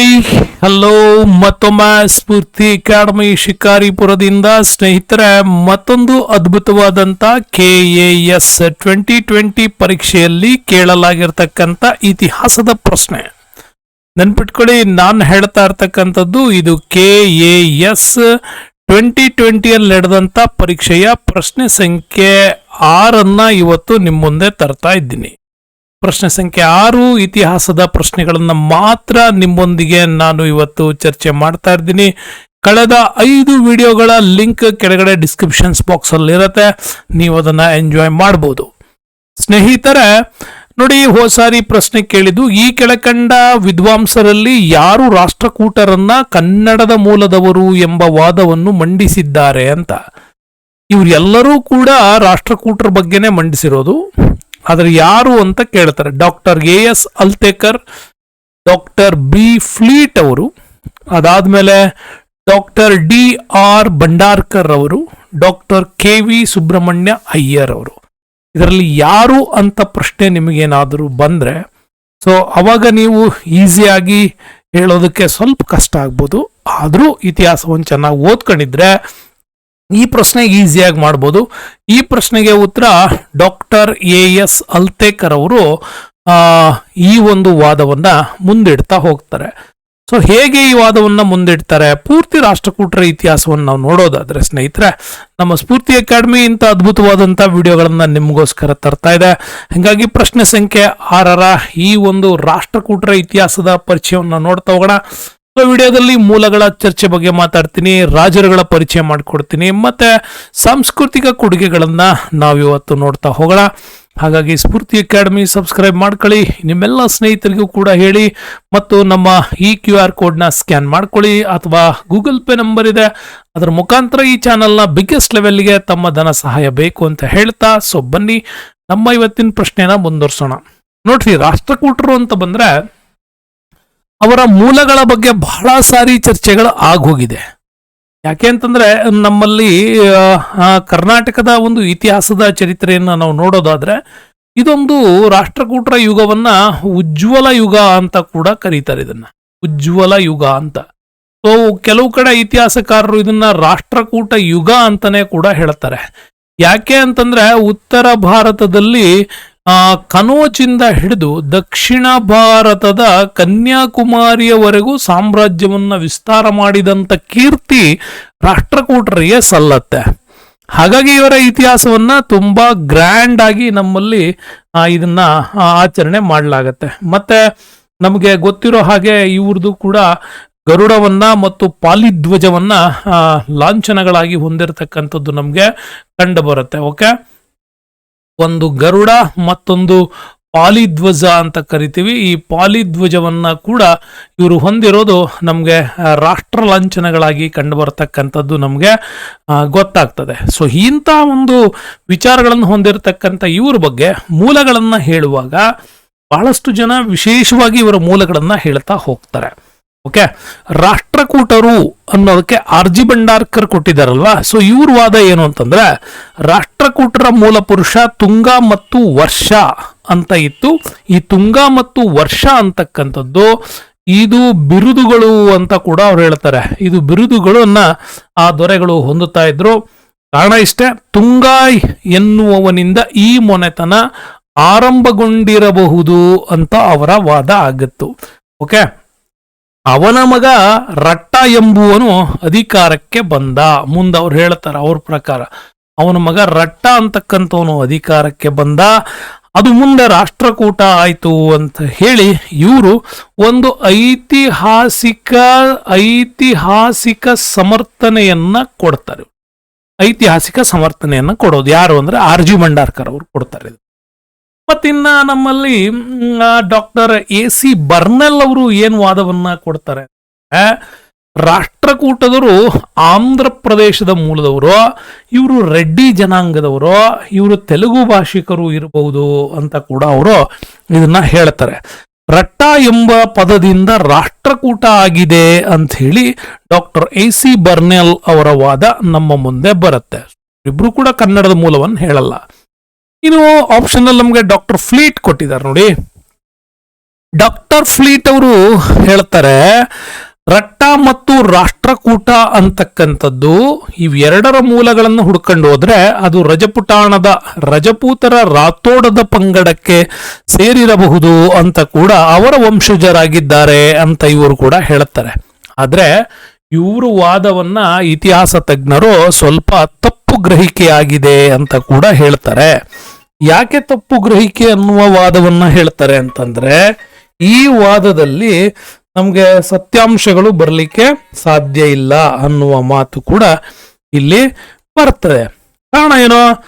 Hi, hello, ಮತ್ತೊಮ್ಮೆ ಸ್ಫೂರ್ತಿ academy ಶಿಕಾರಿಪುರದಿಂದ ಸ್ನೇಹಿತರೆ, ಮತ್ತೊಂದು ಅದ್ಭುತವಾದಂತ K A S twenty twenty ಪರೀಕ್ಷೆಯಲ್ಲಿ ಕೇಳಲಾಗಿರ್ತಕ್ಕಂಥ ಇತಿಹಾಸದ ಪ್ರಶ್ನೆ. ನೆನ್ಪಿಟ್ಕೊಳ್ಳಿ, ನಾನು ಹೇಳ್ತಾ ಇರ್ತಕ್ಕಂಥದ್ದು ಇದು ಕೆ ಎ ಎಸ್ ಟ್ವೆಂಟಿ ಟ್ವೆಂಟಿಯಲ್ಲಿ ನಡೆದಂಥ ಪರೀಕ್ಷೆಯ ಪ್ರಶ್ನೆ ಸಂಖ್ಯೆ ಆರನ್ನು ಇವತ್ತು ನಿಮ್ಮ ಮುಂದೆ ತರ್ತಾ ಇದ್ದೀನಿ. ಪ್ರಶ್ನೆ ಸಂಖ್ಯೆ ಆರು, ಇತಿಹಾಸದ ಪ್ರಶ್ನೆಗಳನ್ನು ಮಾತ್ರ ನಿಮ್ಮೊಂದಿಗೆ ನಾನು ಇವತ್ತು ಚರ್ಚೆ ಮಾಡ್ತಾ ಇದ್ದೀನಿ ಕಳೆದ ಐದು ವಿಡಿಯೋಗಳ ಲಿಂಕ್ ಕೆಳಗಡೆ ಡಿಸ್ಕ್ರಿಪ್ಷನ್ಸ್ ಬಾಕ್ಸ್ ಅಲ್ಲಿ ಇರುತ್ತೆ. ನೀವು ಅದನ್ನ ಎಂಜಾಯ್ ಮಾಡಬಹುದು ಸ್ನೇಹಿತರೆ, ನೋಡಿ, ಹೋಸಾರಿ ಪ್ರಶ್ನೆ ಕೇಳಿದ್ದು, ಈ ಕೆಳಕಂಡ ವಿದ್ವಾಂಸರಲ್ಲಿ ಯಾರು ರಾಷ್ಟ್ರಕೂಟರನ್ನ ಕನ್ನಡದ ಮೂಲದವರು ಎಂಬ ವಾದವನ್ನು ಮಂಡಿಸಿದ್ದಾರೆ ಅಂತ. ಇವರೆಲ್ಲರೂ ಕೂಡ ರಾಷ್ಟ್ರಕೂಟರ ಬಗ್ಗೆನೇ ಮಂಡಿಸಿರೋದು. ಆದ್ರೆ ಯಾರು ಅಂತ ಕೇಳ್ತಾರೆ. Doctor A S Altekar doctor B Fleet ಅವರು, ಅದಾದ್ಮೇಲೆ ಡಾಕ್ಟರ್ ಡಿ ಆರ್ ಭಂಡಾರ್ಕರ್ ಅವರು doctor K V Subrahmanya Iyer ಅವರು. ಇದರಲ್ಲಿ ಯಾರು ಅಂತ ಪ್ರಶ್ನೆ ನಿಮಗೇನಾದರೂ ಬಂದರೆ, ಸೊ ಅವಾಗ ನೀವು ಈಸಿಯಾಗಿ ಹೇಳೋದಕ್ಕೆ ಸ್ವಲ್ಪ ಕಷ್ಟ ಆಗ್ಬೋದು. ಆದರೂ ಇತಿಹಾಸವನ್ನು ಚೆನ್ನಾಗಿ ಓದ್ಕೊಂಡಿದ್ರೆ ಈ ಪ್ರಶ್ನೆಗೆ ಈಸಿಯಾಗಿ ಮಾಡ್ಬೋದು. ಈ ಪ್ರಶ್ನೆಗೆ ಉತ್ತರ ಡಾಕ್ಟರ್ ಎ ಎಸ್ ಅಲ್ತೇಕರ್ ಅವರು ಈ ಒಂದು ವಾದವನ್ನ ಮುಂದಿಡ್ತಾ ಹೋಗ್ತಾರೆ. ಸೊ ಹೇಗೆ ಈ ವಾದವನ್ನ ಮುಂದಿಡ್ತಾರೆ? ಪೂರ್ತಿ ರಾಷ್ಟ್ರಕೂಟರ ಇತಿಹಾಸವನ್ನು ನಾವು ನೋಡೋದಾದ್ರೆ, ಸ್ನೇಹಿತರೆ, ನಮ್ಮ ಸ್ಫೂರ್ತಿ ಅಕಾಡೆಮಿ ಇಂಥ ಅದ್ಭುತವಾದಂಥ ವಿಡಿಯೋಗಳನ್ನು ನಿಮಗೋಸ್ಕರ ತರ್ತಾ ಇದೆ. ಹಾಗಾಗಿ ಪ್ರಶ್ನೆ ಸಂಖ್ಯೆ ಆರರ ಈ ಒಂದು ರಾಷ್ಟ್ರಕೂಟರ ಇತಿಹಾಸದ ಪರಿಚಯವನ್ನು ನೋಡ್ತಾ ಹೋಗೋಣ. ವಿಡಿಯೋದಲ್ಲಿ ಮೂಲಗಳ ಚರ್ಚೆ ಬಗ್ಗೆ ಮಾತಾಡ್ತೀನಿ, ರಾಜರುಗಳ ಪರಿಚಯ ಮಾಡಿಕೊಡ್ತೀನಿ, ಮತ್ತೆ ಸಾಂಸ್ಕೃತಿಕ ಕೊಡುಗೆಗಳನ್ನ ನಾವಿವತ್ತು ನೋಡ್ತಾ ಹೋಗೋಣ. ಹಾಗಾಗಿ ಸ್ಫೂರ್ತಿ ಅಕಾಡೆಮಿ ಸಬ್ಸ್ಕ್ರೈಬ್ ಮಾಡ್ಕೊಳ್ಳಿ, ನಿಮ್ಮೆಲ್ಲ ಸ್ನೇಹಿತರಿಗೂ ಕೂಡ ಹೇಳಿ, ಮತ್ತು ನಮ್ಮ ಈ ಕ್ಯೂ ಆರ್ ಕೋಡ್ನ ಸ್ಕ್ಯಾನ್ ಮಾಡ್ಕೊಳ್ಳಿ, ಅಥವಾ ಗೂಗಲ್ ಪೇ ನಂಬರ್ ಇದೆ, ಅದರ ಮುಖಾಂತರ ಈ ಚಾನಲ್ನ ಬಿಗ್ಗೆಸ್ಟ್ ಲೆವೆಲ್ಗೆ ತಮ್ಮ ಧನ ಸಹಾಯ ಬೇಕು ಅಂತ ಹೇಳ್ತಾ, ಸೊ ಬನ್ನಿ, ನಮ್ಮ ಇವತ್ತಿನ ಪ್ರಶ್ನೆನ ಮುಂದುವರ್ಸೋಣ. ನೋಡ್ರಿ, ರಾಷ್ಟ್ರಕೂಟರು ಅಂತ ಬಂದ್ರೆ ಅವರ ಮೂಲಗಳ ಬಗ್ಗೆ ಬಹಳ ಸಾರಿ ಚರ್ಚೆಗಳು ಆಗೋಗಿದೆ. ಯಾಕೆ ಅಂತಂದ್ರೆ ನಮ್ಮಲ್ಲಿ ಕರ್ನಾಟಕದ ಒಂದು ಇತಿಹಾಸದ ಚರಿತ್ರೆಯನ್ನು ನಾವು ನೋಡೋದಾದ್ರೆ, ಇದೊಂದು ರಾಷ್ಟ್ರಕೂಟರ ಯುಗವನ್ನ ಉಜ್ವಲ ಯುಗ ಅಂತ ಕೂಡ ಕರೀತಾರೆ ಇದನ್ನ. ಉಜ್ವಲ ಯುಗ ಅಂತ. ಸೊ ಕೆಲವು ಕಡೆ ಇತಿಹಾಸಕಾರರು ಇದನ್ನ ರಾಷ್ಟ್ರಕೂಟ ಯುಗ ಅಂತಾನೆ ಕೂಡ ಹೇಳ್ತಾರೆ. ಯಾಕೆ ಅಂತಂದ್ರೆ, ಉತ್ತರ ಭಾರತದಲ್ಲಿ ಕನೋಜಿಂದ ಹಿಡಿದು ದಕ್ಷಿಣ ಭಾರತದ ಕನ್ಯಾಕುಮಾರಿಯವರೆಗೂ ಸಾಮ್ರಾಜ್ಯವನ್ನು ವಿಸ್ತಾರ ಮಾಡಿದಂಥ ಕೀರ್ತಿ ರಾಷ್ಟ್ರಕೂಟರಿಗೆ ಸಲ್ಲತ್ತೆ. ಹಾಗಾಗಿ ಇವರ ಇತಿಹಾಸವನ್ನು ತುಂಬ ಗ್ರ್ಯಾಂಡ್ ಆಗಿ ನಮ್ಮಲ್ಲಿ ಇದನ್ನ ಆಚರಣೆ ಮಾಡಲಾಗತ್ತೆ. ಮತ್ತೆ ನಮಗೆ ಗೊತ್ತಿರೋ ಹಾಗೆ ಇವ್ರದ್ದು ಕೂಡ ಗರುಡವನ್ನ ಮತ್ತು ಪಾಲಿಧ್ವಜವನ್ನ ಲಾಂಛನಗಳಾಗಿ ಹೊಂದಿರತಕ್ಕಂಥದ್ದು ನಮಗೆ ಕಂಡು ಬರುತ್ತೆ, ಓಕೆ? ಒಂದು ಗರುಡ ಮತ್ತೊಂದು ಪಾಲಿಧ್ವಜ ಅಂತ ಕರಿತೀವಿ. ಈ ಪಾಲಿಧ್ವಜವನ್ನ ಕೂಡ ಇವರು ಹೊಂದಿರೋದು ನಮಗೆ ರಾಷ್ಟ್ರ ಲಾಂಛನಗಳಾಗಿ ಕಂಡು ಬರತಕ್ಕಂಥದ್ದು ನಮಗೆ ಗೊತ್ತಾಗ್ತದೆ. ಸೊ ಇಂಥ ಒಂದು ವಿಚಾರಗಳನ್ನು ಹೊಂದಿರತಕ್ಕಂಥ ಇವ್ರ ಬಗ್ಗೆ ಮೂಲಗಳನ್ನು ಹೇಳುವಾಗ ಬಹಳಷ್ಟು ಜನ ವಿಶೇಷವಾಗಿ ಇವರ ಮೂಲಗಳನ್ನು ಹೇಳ್ತಾ ಹೋಗ್ತಾರೆ. ಓಕೆ ರಾಷ್ಟ್ರಕೂಟರು ಅನ್ನೋದಕ್ಕೆ ಆರ್ ಜಿ ಭಂಡಾರ್ಕರ್ ಕೊಟ್ಟಿದ್ದಾರಲ್ವಾ? ಸೊ ಇವ್ರ ವಾದ ಏನು ಅಂತಂದ್ರೆ, ರಾಷ್ಟ್ರಕೂಟರ ಮೂಲ ಪುರುಷ ತುಂಗ ಮತ್ತು ವರ್ಷ ಅಂತ ಇತ್ತು. ಈ ತುಂಗ ಮತ್ತು ವರ್ಷ ಅಂತಕ್ಕಂಥದ್ದು, ಇದು ಬಿರುದುಗಳು ಅಂತ ಕೂಡ ಅವ್ರು ಹೇಳ್ತಾರೆ. ಇದು ಬಿರುದುಗಳನ್ನ ಆ ದೊರೆಗಳು ಹೊಂದುತ್ತಾ ಇದ್ರು. ಕಾರಣ ಇಷ್ಟೇ ತುಂಗ ಎನ್ನುವವನಿಂದ ಈ ಮೊನೆತನ ಆರಂಭಗೊಂಡಿರಬಹುದು ಅಂತ ಅವರ ವಾದ ಆಗಿತ್ತು. ಓಕೆ ಅವನ ಮಗ ರಟ್ಟ ಎಂಬುವನು ಅಧಿಕಾರಕ್ಕೆ ಬಂದ. ಮುಂದೆ ಅವ್ರು ಹೇಳ್ತಾರೆ ಅವ್ರ ಪ್ರಕಾರ ಅವನ ಮಗ ರಟ್ಟ ಅಂತಕ್ಕಂಥವನು ಅಧಿಕಾರಕ್ಕೆ ಬಂದ. ಅದು ಮುಂದೆ ರಾಷ್ಟ್ರಕೂಟ ಆಯಿತು ಅಂತ ಹೇಳಿ ಇವರು ಒಂದು ಐತಿಹಾಸಿಕ ಐತಿಹಾಸಿಕ ಸಮರ್ಥನೆಯನ್ನ ಕೊಡ್ತಾರೆ. ಐತಿಹಾಸಿಕ ಸಮರ್ಥನೆಯನ್ನ ಕೊಡೋದು ಯಾರು ಅಂದ್ರೆ ಆರ್ ಜಿ ಭಂಡಾರ್ಕರ್ ಅವರು ಕೊಡ್ತಾರೆ. ಮತ್ತಿನ್ನ ನಮ್ಮಲ್ಲಿ ಡಾಕ್ಟರ್ ಎ ಸಿ ಬರ್ನೆಲ್ ಅವರು ಏನು ವಾದವನ್ನ ಕೊಡ್ತಾರೆ? ರಾಷ್ಟ್ರಕೂಟದವರು, ಆಂಧ್ರ ಪ್ರದೇಶದ ಮೂಲದವರು, ಇವರು ರೆಡ್ಡಿ ಜನಾಂಗದವರು, ಇವರು ತೆಲುಗು ಭಾಷಿಕರು ಇರಬಹುದು ಅಂತ ಕೂಡ ಅವರು ಇದನ್ನ ಹೇಳ್ತಾರೆ. ರಟ್ಟ ಎಂಬ ಪದದಿಂದ ರಾಷ್ಟ್ರಕೂಟ ಆಗಿದೆ ಅಂತ ಹೇಳಿ ಡಾಕ್ಟರ್ ಎ ಸಿ ಬರ್ನೆಲ್ ಅವರ ವಾದ ನಮ್ಮ ಮುಂದೆ ಬರುತ್ತೆ. ಇಬ್ರು ಕೂಡ ಕನ್ನಡದ ಮೂಲವನ್ನು ಹೇಳಲ್ಲ. ಇನ್ನು ಆಪ್ಷನ್ ಅಲ್ಲಿ ನಮಗೆ ಡಾಕ್ಟರ್ ಫ್ಲೀಟ್ ಕೊಟ್ಟಿದ್ದಾರೆ ನೋಡಿ. ಡಾಕ್ಟರ್ ಫ್ಲೀಟ್ ಅವರು ಹೇಳ್ತಾರೆ ರಟ್ಟ ಮತ್ತು ರಾಷ್ಟ್ರಕೂಟ ಅಂತಕ್ಕಂಥದ್ದು ಇವೆರಡರ ಮೂಲಗಳನ್ನು ಹುಡ್ಕೊಂಡು ಹೋದ್ರೆ ಅದು ರಜಪುಟಾಣದ ರಜಪೂತರ ರಾತೋಡದ ಪಂಗಡಕ್ಕೆ ಸೇರಿರಬಹುದು ಅಂತ ಕೂಡ ಅವರ ವಂಶಜರಾಗಿದ್ದಾರೆ ಅಂತ ಇವರು ಕೂಡ ಹೇಳ್ತಾರೆ. ಆದ್ರೆ ಇವರು ವಾದವನ್ನ ಇತಿಹಾಸ ತಜ್ಞರು ಸ್ವಲ್ಪ ತಪ್ಪು ಗ್ರಹಿಕೆಯಾಗಿದೆ ಅಂತ ಕೂಡ ಹೇಳ್ತಾರೆ. ಯಾಕೆ ತಪ್ಪು ಗ್ರಹಿಕೆ ಅನ್ನುವ ವಾದವನ್ನ ಹೇಳ್ತಾರೆ ಅಂತಂದ್ರೆ, ಈ ವಾದದಲ್ಲಿ ನಮಗೆ ಸತ್ಯಾಂಶಗಳು ಬರಲಿಕ್ಕೆ ಸಾಧ್ಯ ಇಲ್ಲ ಅನ್ನುವ ಮಾತು ಕೂಡ ಇಲ್ಲಿ ಬರ್ತದೆ. ಕಾರಣ ಏನೋ?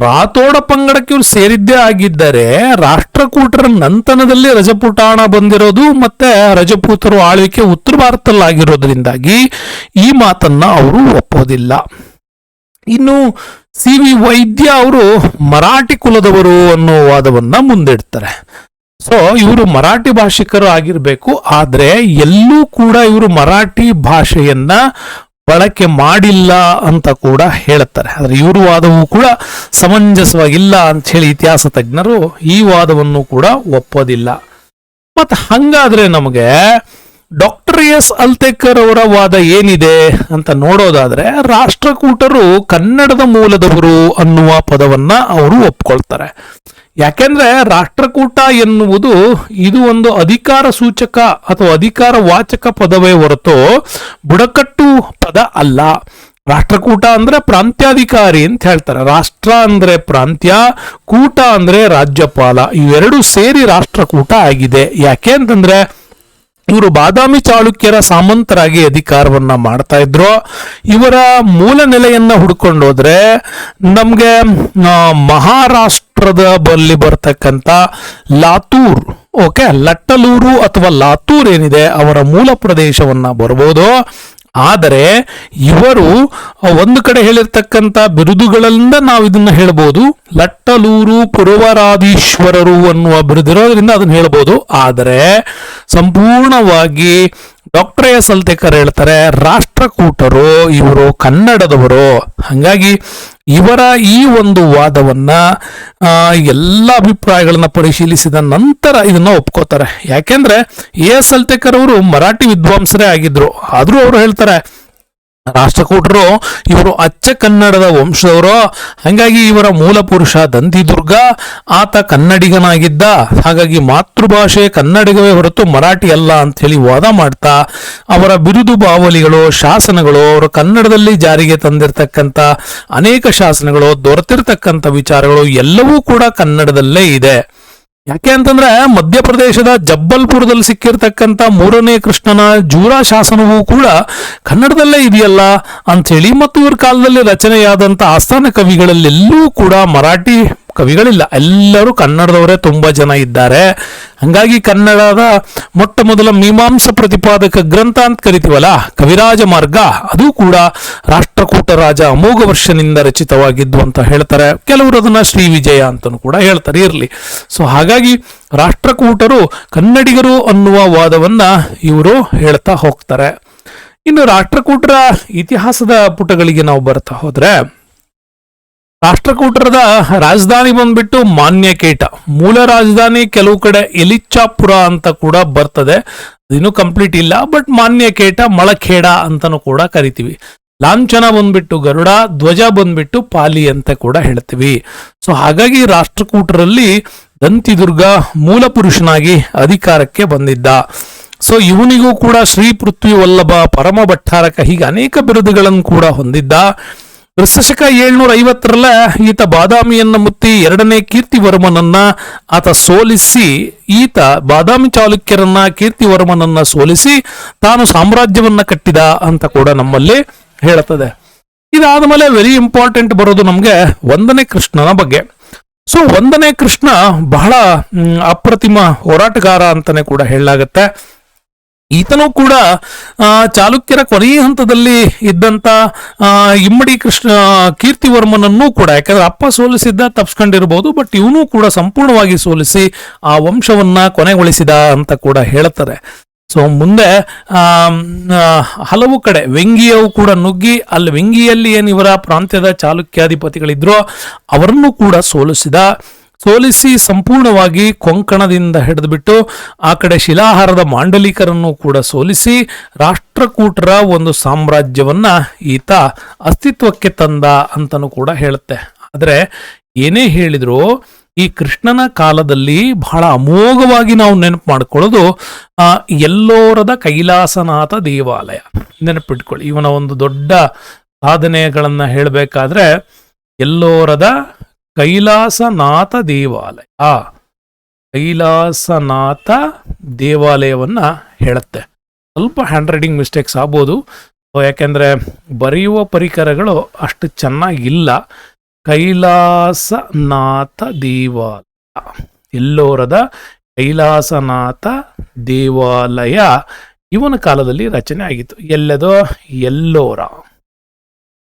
ರಾತೋಡ ಪಂಗಡಕ್ಕೆ ಇವ್ರು ಸೇರಿದ್ದೇ ಆಗಿದ್ದರೆ ರಾಷ್ಟ್ರಕೂಟರ ನಂತನದಲ್ಲಿ ರಜಪುಟಾಣ ಬಂದಿರೋದು ಮತ್ತೆ ರಜಪೂತರು ಆಳ್ವಿಕೆ ಉತ್ತರ ಭಾರತದಲ್ಲಾಗಿರೋದ್ರಿಂದಾಗಿ ಈ ಮಾತನ್ನ ಅವರು ಒಪ್ಪೋದಿಲ್ಲ. ಇನ್ನು ಸಿ ವಿ ವೈದ್ಯ ಅವರು ಮರಾಠಿ ಕುಲದವರು ಅನ್ನೋ ವಾದವನ್ನ ಮುಂದಿಡ್ತಾರೆ. ಸೊ ಇವರು ಮರಾಠಿ ಭಾಷಿಕರು ಆಗಿರಬೇಕು, ಆದರೆ ಎಲ್ಲೂ ಕೂಡ ಇವರು ಮರಾಠಿ ಭಾಷೆಯನ್ನ ಬಳಕೆ ಮಾಡಿಲ್ಲ ಅಂತ ಕೂಡ ಹೇಳುತ್ತಾರೆ ಆದರೆ ಇವರು ವಾದವು ಕೂಡ ಸಮಂಜಸವಾಗಿಲ್ಲ ಅಂತ ಹೇಳಿ ಇತಿಹಾಸ ತಜ್ಞರು ಈ ವಾದವನ್ನು ಕೂಡ ಒಪ್ಪೋದಿಲ್ಲ. ಮತ್ತೆ ಹಂಗಾದ್ರೆ ನಮಗೆ ಡಾಕ್ಟರ್ ಎಸ್ ಅಲ್ತೇಕರ್ ಅವರ ವಾದ ಏನಿದೆ ಅಂತ ನೋಡೋದಾದ್ರೆ, ರಾಷ್ಟ್ರಕೂಟರು ಕನ್ನಡದ ಮೂಲದವರು ಅನ್ನುವ ಪದವನ್ನ ಅವರು ಒಪ್ಕೊಳ್ತಾರೆ. ಯಾಕೆಂದ್ರೆ ರಾಷ್ಟ್ರಕೂಟ ಎನ್ನುವುದು ಇದು ಒಂದು ಅಧಿಕಾರ ಸೂಚಕ ಅಥವಾ ಅಧಿಕಾರ ವಾಚಕ ಪದವೇ ಹೊರತು ಬುಡಕಟ್ಟು ಪದ ಅಲ್ಲ. ರಾಷ್ಟ್ರಕೂಟ ಅಂದ್ರೆ ಪ್ರಾಂತ್ಯಾಧಿಕಾರಿ ಅಂತ ಹೇಳ್ತಾರೆ. ರಾಷ್ಟ್ರ ಅಂದ್ರೆ ಪ್ರಾಂತ್ಯ, ಕೂಟ ಅಂದ್ರೆ ರಾಜ್ಯಪಾಲ, ಇವೆರಡು ಸೇರಿ ರಾಷ್ಟ್ರಕೂಟ ಆಗಿದೆ. ಯಾಕೆ ಅಂತಂದ್ರೆ ಇವರು ಬಾದಾಮಿ ಚಾಳುಕ್ಯರ ಸಾಮಂತರಾಗಿ ಅಧಿಕಾರವನ್ನ ಮಾಡ್ತಾ ಇದ್ರು. ಇವರ ಮೂಲ ನೆಲೆಯನ್ನ ಹುಡ್ಕೊಂಡೋದ್ರೆ ನಮ್ಗೆ ಮಹಾರಾಷ್ಟ್ರದ ಬಲ್ಲಿ ಬರ್ತಕ್ಕಂತ ಲಾತೂರ್, ಓಕೆ, ಲಟ್ಟಲೂರು ಅಥವಾ ಲಾತೂರ್ ಏನಿದೆ ಅವರ ಮೂಲ ಪ್ರದೇಶವನ್ನ ಬರ್ಬೋದು. ಆದರೆ ಇವರು ಒಂದು ಕಡೆ ಹೇಳಿರ್ತಕ್ಕಂಥ ಬಿರುದುಗಳಿಂದ ನಾವು ಇದನ್ನು ಹೇಳ್ಬೋದು. ಲಟ್ಟಲೂರು ಪುರವರಾಧೀಶ್ವರರು ಅನ್ನುವ ಬಿರುದಿರೋದ್ರಿಂದ ಅದನ್ನು ಹೇಳ್ಬೋದು. ಆದರೆ ಸಂಪೂರ್ಣವಾಗಿ ಡಾಕ್ಟರ್ ಎಸ್ ಅಲ್ತೇಕರ್ ಹೇಳ್ತಾರೆ, ರಾಷ್ಟ್ರಕೂಟರು ಇವರು ಕನ್ನಡದವರು, ಹಾಗಾಗಿ ಇವರ ಈ ಒಂದು ವಾದವನ್ನ ಎಲ್ಲ ಅಭಿಪ್ರಾಯಗಳನ್ನ ಪರಿಶೀಲಿಸಿದ ನಂತರ ಇದನ್ನ ಒಪ್ಕೋತಾರೆ. ಯಾಕೆಂದ್ರೆ ಎ ಎಸ್ ಅಲ್ತೇಕರ್ ಅವರು ಮರಾಠಿ ವಿದ್ವಾಂಸರೇ ಆಗಿದ್ರು. ಆದ್ರೂ ಅವರು ಹೇಳ್ತಾರೆ ರಾಷ್ಟ್ರಕೂಟರು ಇವರು ಅಚ್ಚ ಕನ್ನಡದ ವಂಶದವರು. ಹಾಗಾಗಿ ಇವರ ಮೂಲ ಪುರುಷ ದಂತಿದುರ್ಗ, ಆತ ಕನ್ನಡಿಗನಾಗಿದ್ದ. ಹಾಗಾಗಿ ಮಾತೃಭಾಷೆ ಕನ್ನಡಿಗವೇ ಹೊರತು ಮರಾಠಿ ಅಲ್ಲ ಅಂತ ಹೇಳಿ ವಾದ ಮಾಡ್ತಾ, ಅವರ ಬಿರುದು ಬಾವಲಿಗಳು, ಶಾಸನಗಳು ಅವರು ಕನ್ನಡದಲ್ಲಿ ಜಾರಿಗೆ ತಂದಿರತಕ್ಕಂಥ ಅನೇಕ ಶಾಸನಗಳು, ದೊರೆತಿರ್ತಕ್ಕಂಥ ವಿಚಾರಗಳು ಎಲ್ಲವೂ ಕೂಡ ಕನ್ನಡದಲ್ಲೇ ಇದೆ. ಯಾಕೆ ಅಂತಂದ್ರೆ ಮಧ್ಯಪ್ರದೇಶದ ಜಬ್ಬಲ್ಪುರದಲ್ಲಿ ಸಿಕ್ಕಿರ್ತಕ್ಕಂಥ ಮೂರನೇ ಕೃಷ್ಣನ ಜೂರಾ ಶಾಸನವೂ ಕೂಡ ಕನ್ನಡದಲ್ಲೇ ಇದೆಯಲ್ಲ ಅಂಥೇಳಿ ಮತ್ತು ಇವ್ರ ಕಾಲದಲ್ಲಿ ರಚನೆಯಾದಂಥ ಆಸ್ಥಾನ ಕವಿಗಳಲ್ಲೆಲ್ಲೂ ಕೂಡ ಮರಾಠಿ ಕವಿಗಳಿಲ್ಲ. ಎಲ್ಲರೂ ಕನ್ನಡದವರೇ ತುಂಬಾ ಜನ ಇದ್ದಾರೆ. ಹಂಗಾಗಿ ಕನ್ನಡದ ಮೊಟ್ಟ ಮೊದಲ ಮೀಮಾಂಸ ಪ್ರತಿಪಾದಕ ಗ್ರಂಥ ಅಂತ ಕರಿತೀವಲ್ಲ, ಕವಿರಾಜ ಮಾರ್ಗ, ಅದು ಕೂಡ ರಾಷ್ಟ್ರಕೂಟ ರಾಜ ಅಮೋಘ ವರ್ಷನಿಂದ ರಚಿತವಾಗಿದ್ದು ಅಂತ ಹೇಳ್ತಾರೆ. ಕೆಲವರು ಅದನ್ನ ಶ್ರೀ ವಿಜಯ ಅಂತಲೂ ಕೂಡ ಹೇಳ್ತಾರೆ, ಇರಲಿ. ಸೊ ಹಾಗಾಗಿ ರಾಷ್ಟ್ರಕೂಟರು ಕನ್ನಡಿಗರು ಅನ್ನುವ ವಾದವನ್ನ ಇವರು ಹೇಳ್ತಾ ಹೋಗ್ತಾರೆ. ಇನ್ನು ರಾಷ್ಟ್ರಕೂಟರ ಇತಿಹಾಸದ ಪುಟಗಳಿಗೆ ನಾವು ಬರ್ತಾ ಹೋದ್ರೆ ರಾಷ್ಟ್ರಕೂಟರದ ರಾಜಧಾನಿ ಬಂದ್ಬಿಟ್ಟು ಮಾನ್ಯಕೇಟ. ಮೂಲ ರಾಜಧಾನಿ ಕೆಲವು ಕಡೆ ಎಲಿಚ್ಚಾಪುರ ಅಂತ ಕೂಡ ಬರ್ತದೆ. ಇನ್ನು ಕಂಪ್ಲೀಟ್ ಇಲ್ಲ, ಬಟ್ ಮಾನ್ಯಕೇಟ, ಮಳಖೇಡ ಅಂತಾನೂ ಕೂಡ ಕರಿತೀವಿ. ಲಾಂಛನ ಬಂದ್ಬಿಟ್ಟು ಗರುಡ, ಧ್ವಜ ಬಂದ್ಬಿಟ್ಟು ಪಾಲಿ ಅಂತ ಕೂಡ ಹೇಳ್ತೀವಿ. ಸೊ ಹಾಗಾಗಿ ರಾಷ್ಟ್ರಕೂಟರಲ್ಲಿ ದಂತಿದುರ್ಗ ಮೂಲ ಪುರುಷನಾಗಿ ಅಧಿಕಾರಕ್ಕೆ ಬಂದಿದ್ದ. ಸೊ ಇವನಿಗೂ ಕೂಡ ಶ್ರೀ ಪೃಥ್ವಿ ವಲ್ಲಭ ಪರಮ ಭಟ್ಟಾರಕ ಹೀಗೆ ಅನೇಕ ಬಿರುದುಗಳನ್ನು ಕೂಡ ಹೊಂದಿದ್ದ. ಕ್ರಿಸ್ತಶಕ ಏಳ್ನೂರ ಐವತ್ತರಲ್ಲ ಈತ ಬಾದಾಮಿಯನ್ನ ಮುತ್ತಿ ಎರಡನೇ ಕೀರ್ತಿವರ್ಮನನ್ನ ಆತ ಸೋಲಿಸಿ, ಈತ ಬಾದಾಮಿ ಚಾಲುಕ್ಯರನ್ನ ಕೀರ್ತಿವರ್ಮನನ್ನ ಸೋಲಿಸಿ ತಾನು ಸಾಮ್ರಾಜ್ಯವನ್ನ ಕಟ್ಟಿದ ಅಂತ ಕೂಡ ನಮ್ಮಲ್ಲಿ ಹೇಳುತ್ತದೆ. ಇದಾದ ವೆರಿ ಇಂಪಾರ್ಟೆಂಟ್ ಬರೋದು ನಮಗೆ ಒಂದನೇ ಕೃಷ್ಣನ ಬಗ್ಗೆ. ಸೊ ಒಂದನೇ ಕೃಷ್ಣ ಬಹಳ ಅಪ್ರತಿಮ ಹೋರಾಟಗಾರ ಅಂತಾನೆ ಕೂಡ ಹೇಳಲಾಗತ್ತೆ. ಈತನೂ ಕೂಡ ಚಾಲುಕ್ಯರ ಕೊನೆಯ ಹಂತದಲ್ಲಿ ಇದ್ದಂತ ಇಮ್ಮಡಿ ಕೃಷ್ಣ ಕೀರ್ತಿವರ್ಮನನ್ನೂ ಕೂಡ, ಯಾಕಂದ್ರೆ ಅಪ್ಪ ಸೋಲಿಸಿದ್ದ ತಪ್ಸ್ಕೊಂಡಿರಬಹುದು ಬಟ್ ಇವನು ಕೂಡ ಸಂಪೂರ್ಣವಾಗಿ ಸೋಲಿಸಿ ಆ ವಂಶವನ್ನ ಕೊನೆಗೊಳಿಸಿದ ಅಂತ ಕೂಡ ಹೇಳ್ತಾರೆ. ಸೊ, ಮುಂದೆ ಹಲವು ಕಡೆ ವೆಂಗಿಯವು ಕೂಡ ನುಗ್ಗಿ, ಅಲ್ಲಿ ಏನು ಇವರ ಪ್ರಾಂತ್ಯದ ಚಾಲುಕ್ಯಾಧಿಪತಿಗಳಿದ್ರೋ, ಅವರನ್ನು ಕೂಡ ಸೋಲಿಸಿದ. ಸೋಲಿಸಿ ಸಂಪೂರ್ಣವಾಗಿ ಕೊಂಕಣದಿಂದ ಹಿಡಿದುಬಿಟ್ಟು ಆ ಕಡೆ ಶಿಲಾಹಾರದ ಮಾಂಡಲಿಕರನ್ನು ಕೂಡ ಸೋಲಿಸಿ ರಾಷ್ಟ್ರಕೂಟರ ಒಂದು ಸಾಮ್ರಾಜ್ಯವನ್ನ ಈತ ಅಸ್ತಿತ್ವಕ್ಕೆ ತಂದ ಅಂತನೂ ಕೂಡ ಹೇಳುತ್ತೆ. ಆದರೆ ಏನೇ ಹೇಳಿದ್ರು ಈ ಕೃಷ್ಣನ ಕಾಲದಲ್ಲಿ ಬಹಳ ಅಮೋಘವಾಗಿ ನಾವು ನೆನಪು ಮಾಡ್ಕೊಳ್ಳೋದು, ಆ, ಎಲ್ಲೋರದ ಕೈಲಾಸನಾಥ ದೇವಾಲಯ. ನೆನಪಿಟ್ಕೊಳ್ಳಿ, ಇವನ ಒಂದು ದೊಡ್ಡ ಸಾಧನೆಗಳನ್ನ ಹೇಳಬೇಕಾದ್ರೆ ಎಲ್ಲೋರದ ಕೈಲಾಸನಾಥ ದೇವಾಲಯ ಕೈಲಾಸನಾಥ ದೇವಾಲಯವನ್ನ ಹೇಳುತ್ತೆ. ಸ್ವಲ್ಪ ಹ್ಯಾಂಡ್ ರೈಟಿಂಗ್ ಮಿಸ್ಟೇಕ್ಸ್ ಆಗ್ಬೋದು ಯಾಕೆಂದ್ರೆ ಬರೆಯುವ ಪರಿಕರಗಳು ಅಷ್ಟು ಚೆನ್ನಾಗಿಲ್ಲ. ಕೈಲಾಸನಾಥ ದೇವಾಲಯ ಎಲ್ಲೋರದ ಕೈಲಾಸನಾಥ ದೇವಾಲಯ ಇವನ ಕಾಲದಲ್ಲಿ ರಚನೆ ಆಗಿತ್ತು. ಎಲ್ಲದೋ ಎಲ್ಲೋರ.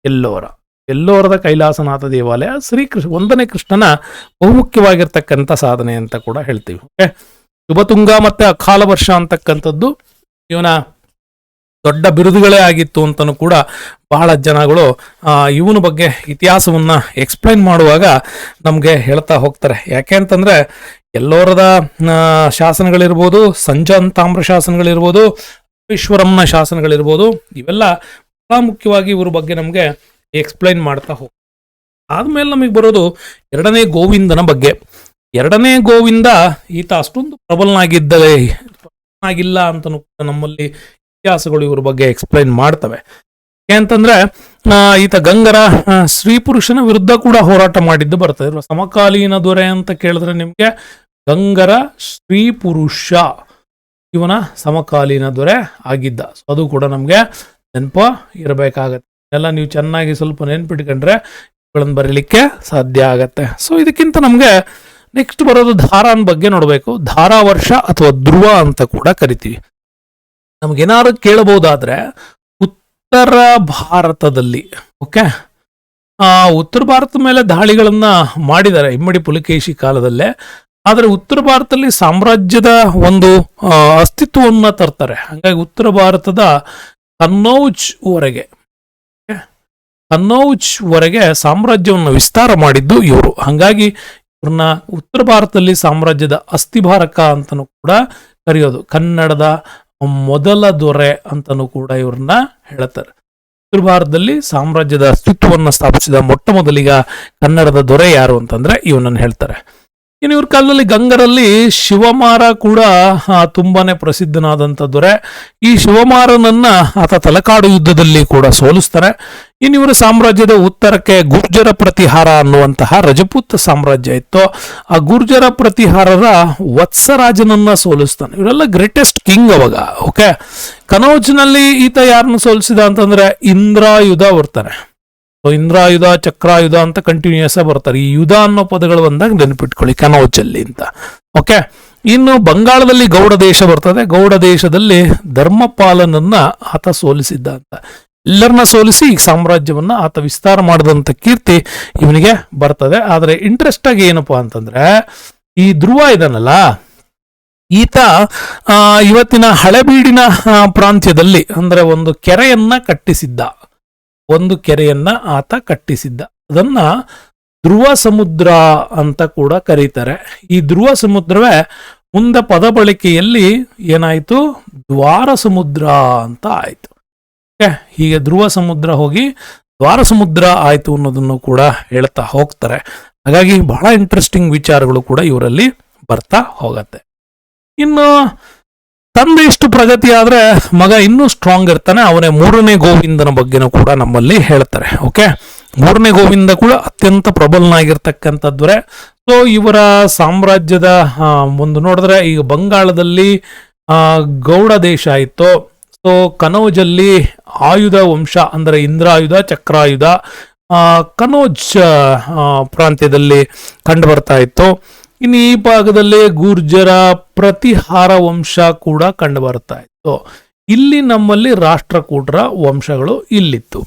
ಎಲ್ಲೋರ. ಎಲ್ಲೋರದ ಕೈಲಾಸನಾಥ ದೇವಾಲಯ ಶ್ರೀ ಕೃಷ್ಣ, ಒಂದನೇ ಕೃಷ್ಣನ ಬಹುಮುಖ್ಯವಾಗಿರ್ತಕ್ಕಂಥ ಸಾಧನೆ ಅಂತ ಕೂಡ ಹೇಳ್ತೀವಿ. ಓಕೆ ಶುಭತುಂಗ ಮತ್ತೆ ಅಕಾಲ ವರ್ಷ ಅಂತಕ್ಕಂಥದ್ದು ಇವನ ದೊಡ್ಡ ಬಿರುದುಗಳೇ ಆಗಿತ್ತು ಅಂತಲೂ ಕೂಡ ಬಹಳ ಜನಗಳು ಇವನ ಬಗ್ಗೆ ಇತಿಹಾಸವನ್ನ ಎಕ್ಸ್ಪ್ಲೈನ್ ಮಾಡುವಾಗ ನಮಗೆ ಹೇಳ್ತಾ ಹೋಗ್ತಾರೆ. ಯಾಕೆ ಅಂತಂದ್ರೆ ಎಲ್ಲೋರದ ಶಾಸನಗಳಿರ್ಬೋದು ಸಂಜಾನ್ ತಾಮ್ರ ಶಾಸನಗಳಿರ್ಬೋದು ಈಶ್ವರಂನ ಶಾಸನಗಳಿರ್ಬೋದು, ಇವೆಲ್ಲ ಬಹಳ ಮುಖ್ಯವಾಗಿ ಇವ್ರ ಬಗ್ಗೆ ನಮಗೆ ಎಕ್ಸ್ಪ್ಲೈನ್ ಮಾಡ್ತಾ ಹೋಗ. ಆದಮೇಲೆ ನಮಗೆ ಬರೋದು ಎರಡನೇ ಗೋವಿಂದನ ಬಗ್ಗೆ. ಎರಡನೇ ಗೋವಿಂದ ಈತ ಅಷ್ಟೊಂದು ಪ್ರಬಲನಾಗಿದ್ದರೆ ಆಗಿಲ್ಲ ಅಂತನೂ ಕೂಡ ನಮ್ಮಲ್ಲಿ ಇತಿಹಾಸಗಳು ಇವ್ರ ಬಗ್ಗೆ ಎಕ್ಸ್ಪ್ಲೈನ್ ಮಾಡ್ತವೆ. ಯಾಕಂತಂದ್ರೆ ಆ, ಈತ ಗಂಗರ ಸ್ತ್ರೀ ಪುರುಷನ ವಿರುದ್ಧ ಕೂಡ ಹೋರಾಟ ಮಾಡಿದ್ದು ಬರ್ತದೆ ಸಮಕಾಲೀನ ದೊರೆ ಅಂತ ಕೇಳಿದ್ರೆ ನಿಮಗೆ ಗಂಗರ ಸ್ತ್ರೀ ಪುರುಷ ಇವನ ಸಮಕಾಲೀನ ದೊರೆ ಆಗಿದ್ದ. ಸೊ ಅದು ಕೂಡ ನಮಗೆ ನೆನಪ ಇರಬೇಕಾಗತ್ತೆ. ಎಲ್ಲ ನೀವು ಚೆನ್ನಾಗಿ ಸ್ವಲ್ಪ ನೆನ್ಪಿಟ್ಕೊಂಡ್ರೆ ಇವುಗಳನ್ನು ಬರೀಲಿಕ್ಕೆ ಸಾಧ್ಯ ಆಗತ್ತೆ. ಸೊ ಇದಕ್ಕಿಂತ ನಮಗೆ ನೆಕ್ಸ್ಟ್ ಬರೋದು ಧಾರಾನ್ ಬಗ್ಗೆ ನೋಡಬೇಕು. ಧಾರಾ ವರ್ಷ ಅಥವಾ ಧ್ರುವ ಅಂತ ಕೂಡ ಕರಿತೀವಿ. ನಮ್ಗೇನಾದ್ರು ಕೇಳಬಹುದಾದ್ರೆ ಉತ್ತರ ಭಾರತದಲ್ಲಿ ಓಕೆ ಆ, ಉತ್ತರ ಭಾರತದ ಮೇಲೆ ದಾಳಿಗಳನ್ನ ಮಾಡಿದ್ದಾರೆ ಇಮ್ಮಡಿ ಪುಲಿಕೇಶಿ ಕಾಲದಲ್ಲೇ. ಆದರೆ ಉತ್ತರ ಭಾರತದಲ್ಲಿ ಸಾಮ್ರಾಜ್ಯದ ಒಂದು ಅಸ್ತಿತ್ವವನ್ನು ತರ್ತಾರೆ. ಹಾಗಾಗಿ ಉತ್ತರ ಭಾರತದ ಕನ್ನೌಜ್ ವರೆಗೆ ಕನ್ನೌಜ್ ವರೆಗೆ ಸಾಮ್ರಾಜ್ಯವನ್ನು ವಿಸ್ತಾರ ಮಾಡಿದ್ದು ಇವರು. ಹಾಗಾಗಿ ಇವ್ರನ್ನ ಉತ್ತರ ಭಾರತದಲ್ಲಿ ಸಾಮ್ರಾಜ್ಯದ ಅಸ್ಥಿಭಾರಕ ಅಂತಲೂ ಕೂಡ ಕರೆಯೋದು. ಕನ್ನಡದ ಮೊದಲ ದೊರೆ ಅಂತಲೂ ಕೂಡ ಇವ್ರನ್ನ ಹೇಳ್ತಾರೆ. ಉತ್ತರ ಭಾರತದಲ್ಲಿ ಸಾಮ್ರಾಜ್ಯದ ಅಸ್ತಿತ್ವವನ್ನು ಸ್ಥಾಪಿಸಿದ ಮೊಟ್ಟ ಮೊದಲಿಗ ಕನ್ನಡದ ದೊರೆ ಯಾರು ಅಂತಂದ್ರೆ ಇವನನ್ನು ಹೇಳ್ತಾರೆ. ಇನ್ನು ಇವ್ರ ಕಾಲದಲ್ಲಿ ಗಂಗರಲ್ಲಿ ಶಿವಮಾರ ಕೂಡ ತುಂಬಾನೇ ಪ್ರಸಿದ್ಧನಾದಂಥ ದೊರೆ. ಈ ಶಿವಮಾರನನ್ನ ಆತ ತಲಕಾಡು ಯುದ್ಧದಲ್ಲಿ ಕೂಡ ಸೋಲಿಸ್ತಾರೆ. ಇನ್ನು ಇವರ ಸಾಮ್ರಾಜ್ಯದ ಉತ್ತರಕ್ಕೆ ಗುರ್ಜರ ಪ್ರತಿಹಾರ ಅನ್ನುವಂತಹ ರಜಪೂತ ಸಾಮ್ರಾಜ್ಯ ಇತ್ತು. ಆ ಗುರ್ಜರ ಪ್ರತಿಹಾರರ ವತ್ಸರಾಜನನ್ನ ಸೋಲಿಸ್ತಾನೆ. ಇವರೆಲ್ಲ ಗ್ರೇಟೆಸ್ಟ್ ಕಿಂಗ್ ಅವಾಗ ಓಕೆ ಕನೌಜ್ನಲ್ಲಿ ಈತ ಯಾರನ್ನು ಸೋಲಿಸಿದ ಅಂತಂದ್ರೆ ಇಂದ್ರಾಯುಧ ಬರ್ತಾನೆ ಸೊ ಇಂದ್ರಾಯುಧ, ಚಕ್ರಾಯುಧ ಅಂತ ಕಂಟಿನ್ಯೂಸ್ ಬರ್ತಾರೆ. ಈ ಯುಧ ಅನ್ನೋ ಪದಗಳು ಬಂದಾಗ ನೆನಪಿಟ್ಕೊಳ್ಳಿ. ಕನೌಜಲ್ಲಿ ಅಂತ. ಓಕೆ ಇನ್ನು ಬಂಗಾಳದಲ್ಲಿ ಗೌಡ ದೇಶ ಬರ್ತದೆ. ಗೌಡ ದೇಶದಲ್ಲಿ ಧರ್ಮಪಾಲನನ್ನ ಆತ ಸೋಲಿಸಿದ್ದ ಅಂತ. ಎಲ್ಲರನ್ನ ಸೋಲಿಸಿ ಈ ಸಾಮ್ರಾಜ್ಯವನ್ನ ಆತ ವಿಸ್ತಾರ ಮಾಡಿದಂತ ಕೀರ್ತಿ ಇವನಿಗೆ ಬರ್ತದೆ. ಆದರೆ ಇಂಟ್ರೆಸ್ಟ್ ಆಗಿ ಏನಪ್ಪಾ ಅಂತಂದ್ರೆ, ಈ ಧ್ರುವ ಇದನ್ನಲ್ಲ ಈತ ಇವತ್ತಿನ ಹಳೆಬೀಡಿನ ಪ್ರಾಂತ್ಯದಲ್ಲಿ ಅಂದ್ರೆ ಒಂದು ಕೆರೆಯನ್ನ ಕಟ್ಟಿಸಿದ್ದ. ಒಂದು ಕೆರೆಯನ್ನ ಆತ ಕಟ್ಟಿಸಿದ್ದ. ಅದನ್ನ ಧ್ರುವ ಸಮುದ್ರ ಅಂತ ಕೂಡ ಕರೀತಾರೆ. ಈ ಧ್ರುವ ಸಮುದ್ರವೇ ಮುಂದೆ ಪದ ಬಳಕೆಯಲ್ಲಿ ಏನಾಯ್ತು? ದ್ವಾರ ಸಮುದ್ರ ಅಂತ ಆಯಿತು. ಹೀಗೆ ಧ್ರುವ ಸಮುದ್ರ ಹೋಗಿ ದ್ವಾರ ಸಮುದ್ರ ಆಯಿತು ಅನ್ನೋದನ್ನು ಕೂಡ ಹೇಳ್ತಾ ಹೋಗ್ತಾರೆ. ಹಾಗಾಗಿ ಬಹಳ ಇಂಟ್ರೆಸ್ಟಿಂಗ್ ವಿಚಾರಗಳು ಕೂಡ ಇವರಲ್ಲಿ ಬರ್ತಾ ಹೋಗತ್ತೆ. ಇನ್ನು ತಂದೆ ಇಷ್ಟು ಪ್ರಗತಿ ಆದ್ರೆ ಮಗ ಇನ್ನೂ ಸ್ಟ್ರಾಂಗ್ ಇರ್ತಾನೆ. ಅವನೇ ಮೂರನೇ ಗೋವಿಂದನ ಬಗ್ಗೆನೂ ಕೂಡ ನಮ್ಮಲ್ಲಿ ಹೇಳ್ತಾರೆ ಓಕೆ ಮೂರನೇ ಗೋವಿಂದ ಕೂಡ ಅತ್ಯಂತ ಪ್ರಬಲನಾಗಿರ್ತಕ್ಕಂಥದ್ದರೆ ಸೊ ಇವರ ಸಾಮ್ರಾಜ್ಯದ ಒಂದು ನೋಡಿದ್ರೆ ಈಗ ಬಂಗಾಳದಲ್ಲಿ ಗೌಡ ದೇಶ ಆಯಿತು ಸೊ ಕನೌಜಲ್ಲಿ ಆಯುಧ ವಂಶ, ಅಂದ್ರೆ ಇಂದ್ರಾಯುಧ, ಚಕ್ರಾಯುಧ ಕನೌಜ್ ಪ್ರಾಂತ್ಯದಲ್ಲಿ ಕಂಡು ಬರ್ತಾ ಇತ್ತು. ಇನ್ನು ಈ ಭಾಗದಲ್ಲಿ ಗುರ್ಜರ ಪ್ರತಿಹಾರ ವಂಶ ಕೂಡ ಕಂಡು ಬರ್ತಾ ಇತ್ತು. ಇಲ್ಲಿ ನಮ್ಮಲ್ಲಿ ರಾಷ್ಟ್ರಕೂಟರ ವಂಶಗಳು ಇಲ್ಲಿತ್ತು.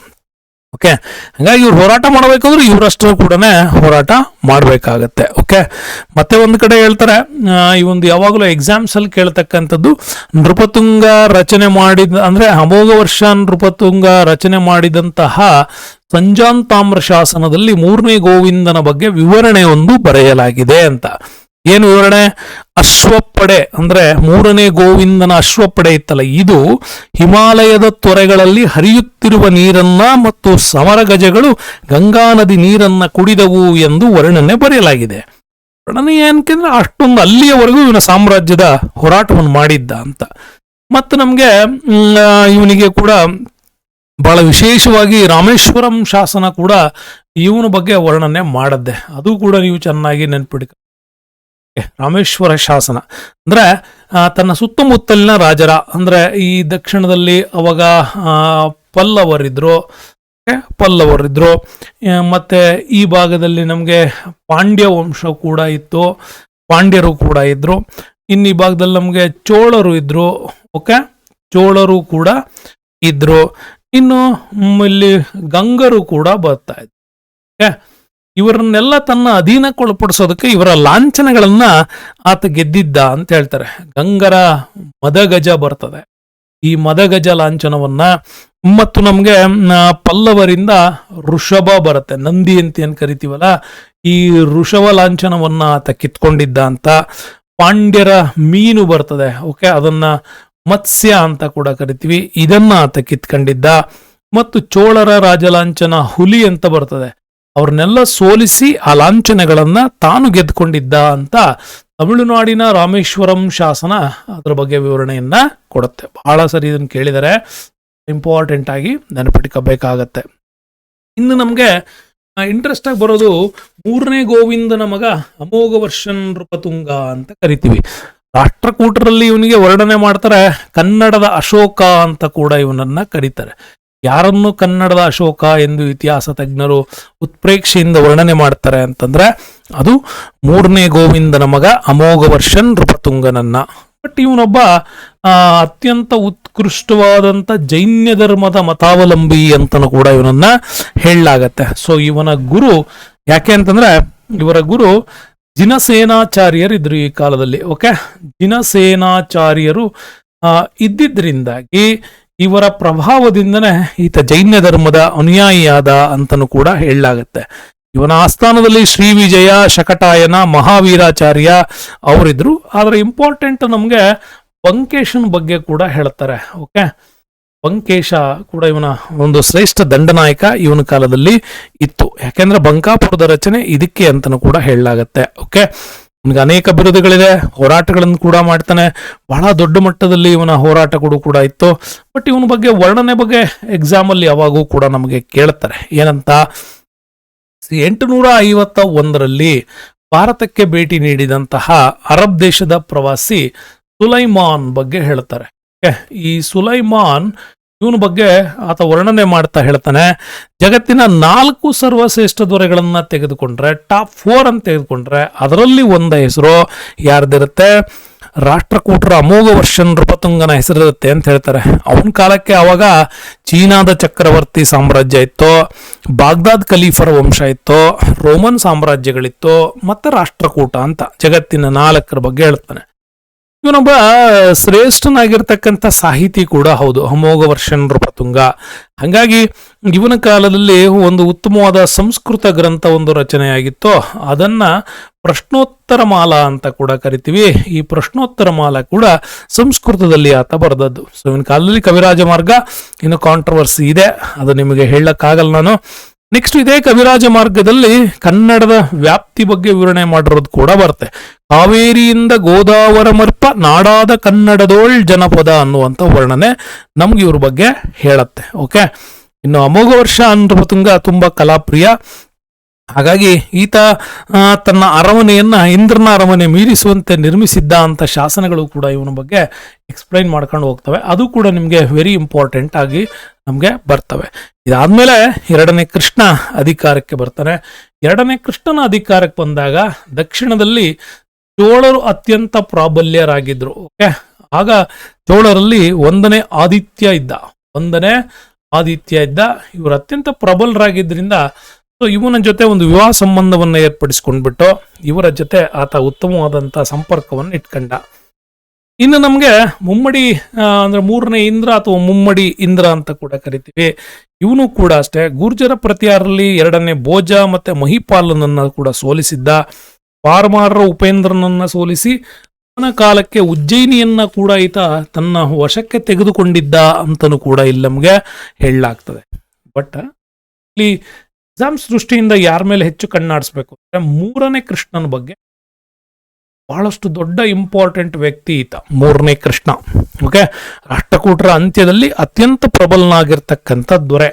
ಓಕೆ? ಹಾಗಾಗಿ ಇವ್ರು ಹೋರಾಟ ಮಾಡಬೇಕಂದ್ರೆ ಇವರಷ್ಟರ ಕೂಡ ಹೋರಾಟ ಮಾಡಬೇಕಾಗತ್ತೆ. ಓಕೆ? ಮತ್ತೆ ಒಂದು ಕಡೆ ಹೇಳ್ತಾರೆ ಈ ಒಂದು ಯಾವಾಗಲೂ ಎಕ್ಸಾಮ್ಸ್ ಅಲ್ಲಿ ಕೇಳ್ತಕ್ಕಂಥದ್ದು ನೃಪತುಂಗ ರಚನೆ ಮಾಡಿದ, ಅಂದ್ರೆ ಅಮೋಘ ವರ್ಷ ನೃಪತುಂಗ ರಚನೆ ಮಾಡಿದಂತಹ ಸಂಜಾಂತಾಮ್ರ ಶಾಸನದಲ್ಲಿ ಮೂರನೇ ಗೋವಿಂದನ ಬಗ್ಗೆ ವಿವರಣೆಯೊಂದು ಬರೆಯಲಾಗಿದೆ ಅಂತ. ಏನು ವಿವರಣೆ? ಅಶ್ವಪಡೆ ಅಂದ್ರೆ ಮೂರನೇ ಗೋವಿಂದನ ಅಶ್ವಪಡೆ ಇತ್ತಲ್ಲ, ಇದು ಹಿಮಾಲಯದ ತೊರೆಗಳಲ್ಲಿ ಹರಿಯುತ್ತಿರುವ ನೀರನ್ನ ಮತ್ತು ಸಮರ ಗಜಗಳು ಗಂಗಾ ನದಿ ನೀರನ್ನ ಕುಡಿದವು ಎಂದು ವರ್ಣನೆ ಬರೆಯಲಾಗಿದೆ. ವರ್ಣನೆ ಏನಕ್ಕೆಂದ್ರೆ ಅಷ್ಟೊಂದು ಅಲ್ಲಿಯವರೆಗೂ ಇವನ ಸಾಮ್ರಾಜ್ಯದ ಹೋರಾಟವನ್ನು ಮಾಡಿದ್ದ ಅಂತ. ಮತ್ತು ನಮಗೆ ಇವನಿಗೆ ಕೂಡ ಬಹಳ ವಿಶೇಷವಾಗಿ ರಾಮೇಶ್ವರಂ ಶಾಸನ ಕೂಡ ಇವನ ಬಗ್ಗೆ ವರ್ಣನೆ ಮಾಡದ್ದೆ. ಅದು ಕೂಡ ನೀವು ಚೆನ್ನಾಗಿ ನೆನ್ಪಿಡ್ಕ ರಾಮೇಶ್ವರ ಶಾಸನ. ಅಂದ್ರೆ ತನ್ನ ಸುತ್ತಮುತ್ತಲಿನ ರಾಜರ, ಅಂದ್ರೆ ಈ ದಕ್ಷಿಣದಲ್ಲಿ ಅವಾಗ ಪಲ್ಲವರಿದ್ರು? ಪಲ್ಲವರಿದ್ರು ಮತ್ತೆ ಈ ಭಾಗದಲ್ಲಿ ನಮಗೆ ಪಾಂಡ್ಯ ವಂಶ ಕೂಡ ಇತ್ತು, ಪಾಂಡ್ಯರು ಕೂಡ ಇದ್ರು. ಇನ್ನು ಈ ಭಾಗದಲ್ಲಿ ನಮಗೆ ಚೋಳರು ಇದ್ರು, ಓಕೆ? ಚೋಳರು ಕೂಡ ಇದ್ರು. ಇನ್ನು ಇಲ್ಲಿ ಗಂಗರು ಕೂಡ ಬರ್ತಾ ಇದ್ರು ಓಕೆ ಇವರನ್ನೆಲ್ಲ ತನ್ನ ಅಧೀನಕ್ಕೊಳಪಡಿಸೋದಕ್ಕೆ ಇವರ ಲಾಂಛನಗಳನ್ನ ಆತ ಗೆದ್ದಿದ್ದ ಅಂತ ಹೇಳ್ತಾರೆ. ಗಂಗರ ಮದಗಜ ಬರ್ತದೆ. ಈ ಮದಗಜ ಲಾಂಛನವನ್ನ ಮತ್ತು ನಮಗೆ ಪಲ್ಲವರಿಂದ ಋಷಭ ಬರುತ್ತೆ. ನಂದಿ ಅಂತ ಏನು ಕರಿತೀವಲ್ಲ, ಈ ಋಷಭ ಲಾಂಛನವನ್ನ ಆತ ಕಿತ್ಕೊಂಡಿದ್ದ ಅಂತ ಪಾಂಡ್ಯರ ಮೀನು ಬರ್ತದೆ. ಓಕೆ, ಅದನ್ನ ಮತ್ಸ್ಯ ಅಂತ ಕೂಡ ಕರಿತೀವಿ. ಇದನ್ನ ಆತ ಕಿತ್ಕೊಂಡಿದ್ದ. ಮತ್ತು ಚೋಳರ ರಾಜಲಾಂಛನ ಹುಲಿ ಅಂತ ಬರ್ತದೆ. ಅವ್ರನ್ನೆಲ್ಲ ಸೋಲಿಸಿ ಆ ಲಾಂಛನಗಳನ್ನ ತಾನು ಗೆದ್ದುಕೊಂಡಿದ್ದ ಅಂತ ತಮಿಳುನಾಡಿನ ರಾಮೇಶ್ವರಂ ಶಾಸನ ಅದರ ಬಗ್ಗೆ ವಿವರಣೆಯನ್ನ ಕೊಡುತ್ತೆ. ಬಹಳ ಸರಿ ಇದನ್ನು ಕೇಳಿದರೆ ಇಂಪಾರ್ಟೆಂಟ್ ಆಗಿ ನೆನಪಿಟ್ಕೋಬೇಕಾಗತ್ತೆ. ಇನ್ನು ನಮಗೆ ಇಂಟ್ರೆಸ್ಟ್ ಆಗಿ ಬರೋದು ಮೂರನೇ ಗೋವಿಂದನ ಮಗ ಅಮೋಘ ವರ್ಷನ್ ನೃಪತುಂಗ ಅಂತ ಕರಿತೀವಿ. ರಾಷ್ಟ್ರಕೂಟರಲ್ಲಿ ಇವನಿಗೆ ವರ್ಣನೆ ಮಾಡ್ತಾರೆ ಕನ್ನಡದ ಅಶೋಕ ಅಂತ ಕೂಡ ಇವನನ್ನ ಕರೀತಾರೆ. ಯಾರನ್ನು ಕನ್ನಡದ ಅಶೋಕ ಎಂದು ಇತಿಹಾಸ ತಜ್ಞರು ಉತ್ಪ್ರೇಕ್ಷೆಯಿಂದ ವರ್ಣನೆ ಮಾಡ್ತಾರೆ ಅಂತಂದ್ರೆ ಅದು ಮೂರನೇ ಗೋವಿಂದನ ಮಗ ಅಮೋಘ ವರ್ಷನ್ ನೃಪತುಂಗನನ್ನ. ಬಟ್ ಇವನೊಬ್ಬ ಅತ್ಯಂತ ಉತ್ಕೃಷ್ಟವಾದಂಥ ಜೈನ್ಯ ಧರ್ಮದ ಮತಾವಲಂಬಿ ಅಂತನೂ ಕೂಡ ಇವನನ್ನ ಹೇಳಲಾಗತ್ತೆ. ಸೊ ಇವನ ಗುರು ಯಾಕೆ ಅಂತಂದ್ರೆ ಇವರ ಗುರು ಜಿನಸೇನಾಚಾರ್ಯರು ಇದ್ರು ಈ ಕಾಲದಲ್ಲಿ, ಓಕೆ? ಜಿನಸೇನಾಚಾರ್ಯರು ಇದ್ದಿದ್ದರಿಂದಾಗಿ ಇವರ ಪ್ರಭಾವದಿಂದನೇ ಈತ ಜೈನ ಧರ್ಮದ ಅನುಯಾಯಿಯಾದ ಅಂತನೂ ಕೂಡ ಹೇಳಲಾಗತ್ತೆ. ಇವನ ಆಸ್ಥಾನದಲ್ಲಿ ಶ್ರೀ ವಿಜಯ ಶಕಟಾಯನ ಮಹಾವೀರಾಚಾರ್ಯ ಅವರಿದ್ರು. ಆದರೆ ಇಂಪಾರ್ಟೆಂಟ್ ನಮಗೆ ಬಂಕೇಶನ್ ಬಗ್ಗೆ ಕೂಡ ಹೇಳ್ತಾರೆ, ಓಕೆ? ಬಂಕೇಶ ಕೂಡ ಇವನ ಒಂದು ಶ್ರೇಷ್ಠ ದಂಡನಾಯಕ ಇವನ ಕಾಲದಲ್ಲಿ ಇತ್ತು. ಯಾಕೆಂದ್ರೆ ಬಂಕಾಪುರದ ರಚನೆ ಇದಕ್ಕೆ ಅಂತನೂ ಕೂಡ ಹೇಳಲಾಗತ್ತೆ. ಓಕೆ ಇವನಿಗೆ ಅನೇಕ ಬಿರುದುಗಳಿದೆ. ಹೋರಾಟಗಳನ್ನು ಕೂಡ ಮಾಡ್ತಾನೆ. ಬಹಳ ದೊಡ್ಡ ಮಟ್ಟದಲ್ಲಿ ಇವನ ಹೋರಾಟಗಳು ಕೂಡ ಇತ್ತು. ಬಟ್ ಇವನ ಬಗ್ಗೆ, ವರ್ಣನೆ ಬಗ್ಗೆ ಎಕ್ಸಾಮ್ ಅಲ್ಲಿ ಯಾವಾಗೂ ಕೂಡ ನಮಗೆ ಕೇಳ್ತಾರೆ. ಏನಂತ? ಎಂಟುನೂರ ಐವತ್ತ ಒಂದರಲ್ಲಿ ಭಾರತಕ್ಕೆ ಭೇಟಿ ನೀಡಿದಂತಹ ಅರಬ್ ದೇಶದ ಪ್ರವಾಸಿ ಸುಲೈಮಾನ್ ಬಗ್ಗೆ ಹೇಳ್ತಾರೆ. ಈ ಸುಲೈಮಾನ್ ಇವನ ಬಗ್ಗೆ ಆತ ವರ್ಣನೆ ಮಾಡ್ತಾ ಹೇಳ್ತಾನೆ, ಜಗತ್ತಿನ ನಾಲ್ಕು ಸರ್ವಶ್ರೇಷ್ಠ ದೊರೆಗಳನ್ನು ತೆಗೆದುಕೊಂಡ್ರೆ, ಟಾಪ್ ಫೋರ್ ಅಂತ ತೆಗೆದುಕೊಂಡ್ರೆ, ಅದರಲ್ಲಿ ಒಂದ ಹೆಸರು ಯಾರ್ದಿರುತ್ತೆ? ರಾಷ್ಟ್ರಕೂಟರ ಅಮೋಘ ವರ್ಷ ನೃಪತುಂಗನ ಹೆಸರಿರುತ್ತೆ ಅಂತ ಹೇಳ್ತಾರೆ. ಅವನ ಕಾಲಕ್ಕೆ ಅವಾಗ ಚೀನಾದ ಚಕ್ರವರ್ತಿ ಸಾಮ್ರಾಜ್ಯ ಇತ್ತು, ಬಾಗ್ದಾದ್ ಖಲೀಫರ ವಂಶ ಇತ್ತು, ರೋಮನ್ ಸಾಮ್ರಾಜ್ಯಗಳಿತ್ತು, ಮತ್ತೆ ರಾಷ್ಟ್ರಕೂಟ ಅಂತ ಜಗತ್ತಿನ ನಾಲ್ಕರ ಬಗ್ಗೆ ಹೇಳ್ತಾನೆ. ಇವನೊಬ್ಬ ಶ್ರೇಷ್ಠನಾಗಿರ್ತಕ್ಕಂಥ ಸಾಹಿತಿ ಕೂಡ ಹೌದು. ಅಮೋಘ ವರ್ಷನ್ ಪತುಂಗ ಹಾಗಾಗಿ ಇವನ ಕಾಲದಲ್ಲಿ ಒಂದು ಉತ್ತಮವಾದ ಸಂಸ್ಕೃತ ಗ್ರಂಥ ಒಂದು ರಚನೆಯಾಗಿತ್ತು. ಅದನ್ನ ಪ್ರಶ್ನೋತ್ತರ ಮಾಲಾ ಅಂತ ಕೂಡ ಕರಿತೀವಿ. ಈ ಪ್ರಶ್ನೋತ್ತರ ಮಾಲಾ ಕೂಡ ಸಂಸ್ಕೃತದಲ್ಲಿ ಆತ ಬರೆದದ್ದು. ಸೊ, ಇವನ ಕಾಲದಲ್ಲಿ ಕವಿರಾಜ ಮಾರ್ಗ. ಇನ್ನು ಕಾಂಟ್ರವರ್ಸಿ ಇದೆ. ಅದು ನಿಮಗೆ ಹೇಳಕ್ಕಾಗಲ್ಲ ನಾನು. ನೆಕ್ಸ್ಟ್ ಇದೇ, ಕವಿರಾಜ ಮಾರ್ಗದಲ್ಲಿ ಕನ್ನಡದ ವ್ಯಾಪ್ತಿ ಬಗ್ಗೆ ವಿವರಣೆ ಮಾಡಿರೋದು ಕೂಡ ಬರುತ್ತೆ. ಕಾವೇರಿಯಿಂದ ಗೋದಾವರ ಮರ್ಪ ನಾಡಾದ ಕನ್ನಡದೋಳ್ ಜನಪದ ಅನ್ನುವಂಥ ವರ್ಣನೆ ನಮ್ಗೆ ಇವ್ರ ಬಗ್ಗೆ ಹೇಳತ್ತೆ ಓಕೆ ಇನ್ನು ಅಮೋಘ ವರ್ಷ ನೃಪತುಂಗ ತುಂಬಾ ಕಲಾಪ್ರಿಯ. ಹಾಗಾಗಿ ಈತ ತನ್ನ ಅರಮನೆಯನ್ನ ಇಂದ್ರನ ಅರಮನೆ ಮೀರಿಸುವಂತೆ ನಿರ್ಮಿಸಿದ್ದ ಅಂತ ಶಾಸನಗಳು ಕೂಡ ಇವನ ಬಗ್ಗೆ ಎಕ್ಸ್ಪ್ಲೈನ್ ಮಾಡ್ಕೊಂಡು ಹೋಗ್ತವೆ. ಅದು ಕೂಡ ನಿಮಗೆ ವೆರಿ ಇಂಪಾರ್ಟೆಂಟ್ ಆಗಿ ನಮಗೆ ಬರ್ತವೆ. ಇದಾದ್ಮೇಲೆ ಎರಡನೇ ಕೃಷ್ಣ ಅಧಿಕಾರಕ್ಕೆ ಬರ್ತಾನೆ ಎರಡನೇ ಕೃಷ್ಣನ ಅಧಿಕಾರಕ್ಕೆ ಬಂದಾಗ ದಕ್ಷಿಣದಲ್ಲಿ ಚೋಳರು ಅತ್ಯಂತ ಪ್ರಾಬಲ್ಯರಾಗಿದ್ರು. ಓಕೆ ಆಗ ಚೋಳರಲ್ಲಿ ಒಂದನೇ ಆದಿತ್ಯ ಇದ್ದ. ಒಂದನೇ ಆದಿತ್ಯ ಇದ್ದ. ಇವರು ಅತ್ಯಂತ ಪ್ರಬಲರಾಗಿದ್ದರಿಂದ ಸೊ ಇವನ ಜೊತೆ ಒಂದು ವಿವಾಹ ಸಂಬಂಧವನ್ನು ಏರ್ಪಡಿಸ್ಕೊಂಡ್ಬಿಟ್ಟು ಇವರ ಜೊತೆ ಆತ ಉತ್ತಮವಾದಂಥ ಸಂಪರ್ಕವನ್ನು ಇಟ್ಕೊಂಡ. ಇನ್ನು ನಮಗೆ ಮುಮ್ಮಡಿ ಅಂದ್ರೆ ಮೂರನೇ ಇಂದ್ರ ಅಥವಾ ಮುಮ್ಮಡಿ ಇಂದ್ರ ಅಂತ ಕೂಡ ಕರಿತೀವಿ. ಇವನು ಕೂಡ ಅಷ್ಟೇ, ಗುರ್ಜರ ಪ್ರತಿಯಾರಲ್ಲಿ ಎರಡನೇ ಭೋಜ ಮತ್ತೆ ಮಹಿಪಾಲನನ್ನ ಕೂಡ ಸೋಲಿಸಿದ್ದ. ಪಾರ್ಮಾರರ ಉಪೇಂದ್ರನನ್ನ ಸೋಲಿಸಿ, ಅವನ ಕಾಲಕ್ಕೆ ಉಜ್ಜಯಿನಿಯನ್ನ ಕೂಡ ಈತ ತನ್ನ ವಶಕ್ಕೆ ತೆಗೆದುಕೊಂಡಿದ್ದ ಅಂತನೂ ಕೂಡ ಇಲ್ಲಿ ನಮಗೆ ಹೇಳಲಾಗ್ತದೆ. ಬಟ್, ಇಲ್ಲಿ ಎಕ್ಸಾಮ್ಸ್ ದೃಷ್ಟಿಯಿಂದ ಯಾರ ಮೇಲೆ ಹೆಚ್ಚು ಕಣ್ಣಾಡಿಸ್ಬೇಕು? ಅಂದ್ರೆ ಮೂರನೇ ಕೃಷ್ಣನ ಬಗ್ಗೆ. ಬಹಳಷ್ಟು ದೊಡ್ಡ ಇಂಪಾರ್ಟೆಂಟ್ ವ್ಯಕ್ತಿ ಈತ, ಮೂರನೇ ಕೃಷ್ಣ. ಓಕೆ ರಾಷ್ಟ್ರಕೂಟರ ಅಂತ್ಯದಲ್ಲಿ ಅತ್ಯಂತ ಪ್ರಬಲನಾಗಿರ್ತಕ್ಕಂಥ ದೊರೆ.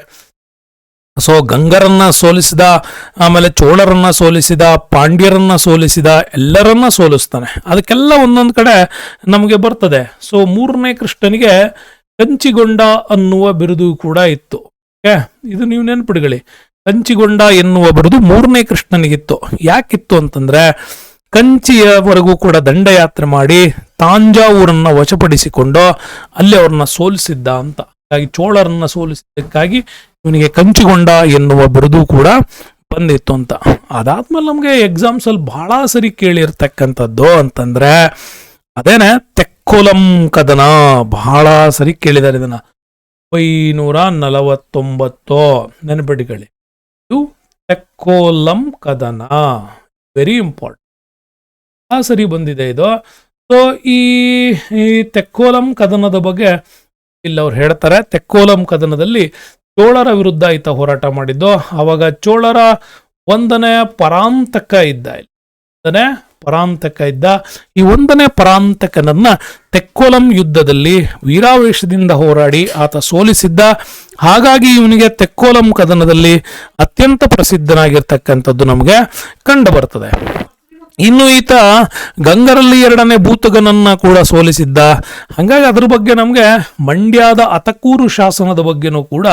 ಸೊ ಗಂಗರನ್ನ ಸೋಲಿಸಿದ, ಆಮೇಲೆ ಚೋಳರನ್ನ ಸೋಲಿಸಿದ, ಪಾಂಡ್ಯರನ್ನ ಸೋಲಿಸಿದ, ಎಲ್ಲರನ್ನ ಸೋಲಿಸ್ತಾನೆ. ಅದಕ್ಕೆಲ್ಲ ಒಂದೊಂದು ಕಡೆ ನಮಗೆ ಬರ್ತದೆ. ಸೊ ಮೂರನೇ ಕೃಷ್ಣನಿಗೆ ಕಂಚಿಗೊಂಡ ಅನ್ನುವ ಬಿರುದು ಕೂಡ ಇತ್ತು. ಓಕೆ ಇದು ನೀವು ನೆನ್ಪಿಡ್ಕೊಳ್ಳಿ ಕಂಚಿಗೊಂಡ ಎನ್ನುವ ಬಿರುದು ಮೂರನೇ ಕೃಷ್ಣನಿಗಿತ್ತು. ಯಾಕಿತ್ತು ಅಂತಂದ್ರೆ ಕಂಚಿಯವರೆಗೂ ಕೂಡ ದಂಡಯಾತ್ರೆ ಮಾಡಿ ತಾಂಜಾವೂರನ್ನ ವಶಪಡಿಸಿಕೊಂಡು ಅಲ್ಲಿ ಅವ್ರನ್ನ ಸೋಲಿಸಿದ್ದ ಅಂತ. ಹಾಗಾಗಿ ಚೋಳರನ್ನ ಸೋಲಿಸಿದ್ದಕ್ಕಾಗಿ ಇವನಿಗೆ ಕಂಚಿಗೊಂಡ ಎನ್ನುವ ಬಿರುದು ಕೂಡ ಬಂದಿತ್ತು ಅಂತ. ಅದಾದ್ಮೇಲೆ ನಮಗೆ ಎಕ್ಸಾಮ್ಸ್ ಅಲ್ಲಿ ಬಹಳ ಸರಿ ಕೇಳಿರ್ತಕ್ಕಂಥದ್ದು ಅಂತಂದ್ರೆ ಅದೇನೆ ತೆಕ್ಕೊಲಂ ಕದನ ಬಹಳ ಸರಿ ಕೇಳಿದ್ದಾರೆ ಇದನ್ನ. ಒಂಬೈನೂರ ನಲವತ್ತೊಂಬತ್ತು ನೆನಪಿಟ್ಕೊಳ್ಳಿ. ಇದು ತೆಕ್ಕೋಲಂ ಕದನ. ವೆರಿ ಇಂಪಾರ್ಟೆಂಟ್ ಸರಿ ಬಂದಿದೆ ಇದು. ಸೊ ಈ ಈ ತೆಕ್ಕೋಲಂ ಕದನದ ಬಗ್ಗೆ ಇಲ್ಲಿ ಅವ್ರು ಹೇಳ್ತಾರೆ. ತೆಕ್ಕೋಲಂ ಕದನದಲ್ಲಿ ಚೋಳರ ವಿರುದ್ಧ ಈತ ಹೋರಾಟ ಮಾಡಿದ್ದು. ಆವಾಗ ಚೋಳರ ಒಂದನೇ ಪರಾಂತಕ ಇದ್ದ ಒಂದನೇ ಪರಾಂತಕ ಇದ್ದ. ಈ ಒಂದನೇ ಪರಾಂತಕನನ್ನ ತೆಕ್ಕೋಲಂ ಯುದ್ಧದಲ್ಲಿ ವೀರಾವೇಶದಿಂದ ಹೋರಾಡಿ ಆತ ಸೋಲಿಸಿದ್ದ. ಹಾಗಾಗಿ ಇವನಿಗೆ ತೆಕ್ಕೋಲಂ ಕದನದಲ್ಲಿ ಅತ್ಯಂತ ಪ್ರಸಿದ್ಧನಾಗಿರ್ತಕ್ಕಂಥದ್ದು ನಮಗೆ ಕಂಡು ಬರ್ತದೆ. ಇನ್ನು ಈತ ಗಂಗರಲ್ಲಿ ಎರಡನೇ ಭೂತಗನನ್ನ ಕೂಡ ಸೋಲಿಸಿದ್ದ ಹಾಗಾಗಿ ಅದ್ರ ಬಗ್ಗೆ ನಮಗೆ ಮಂಡ್ಯದ ಅತಕೂರು ಶಾಸನದ ಬಗ್ಗೆನೂ ಕೂಡ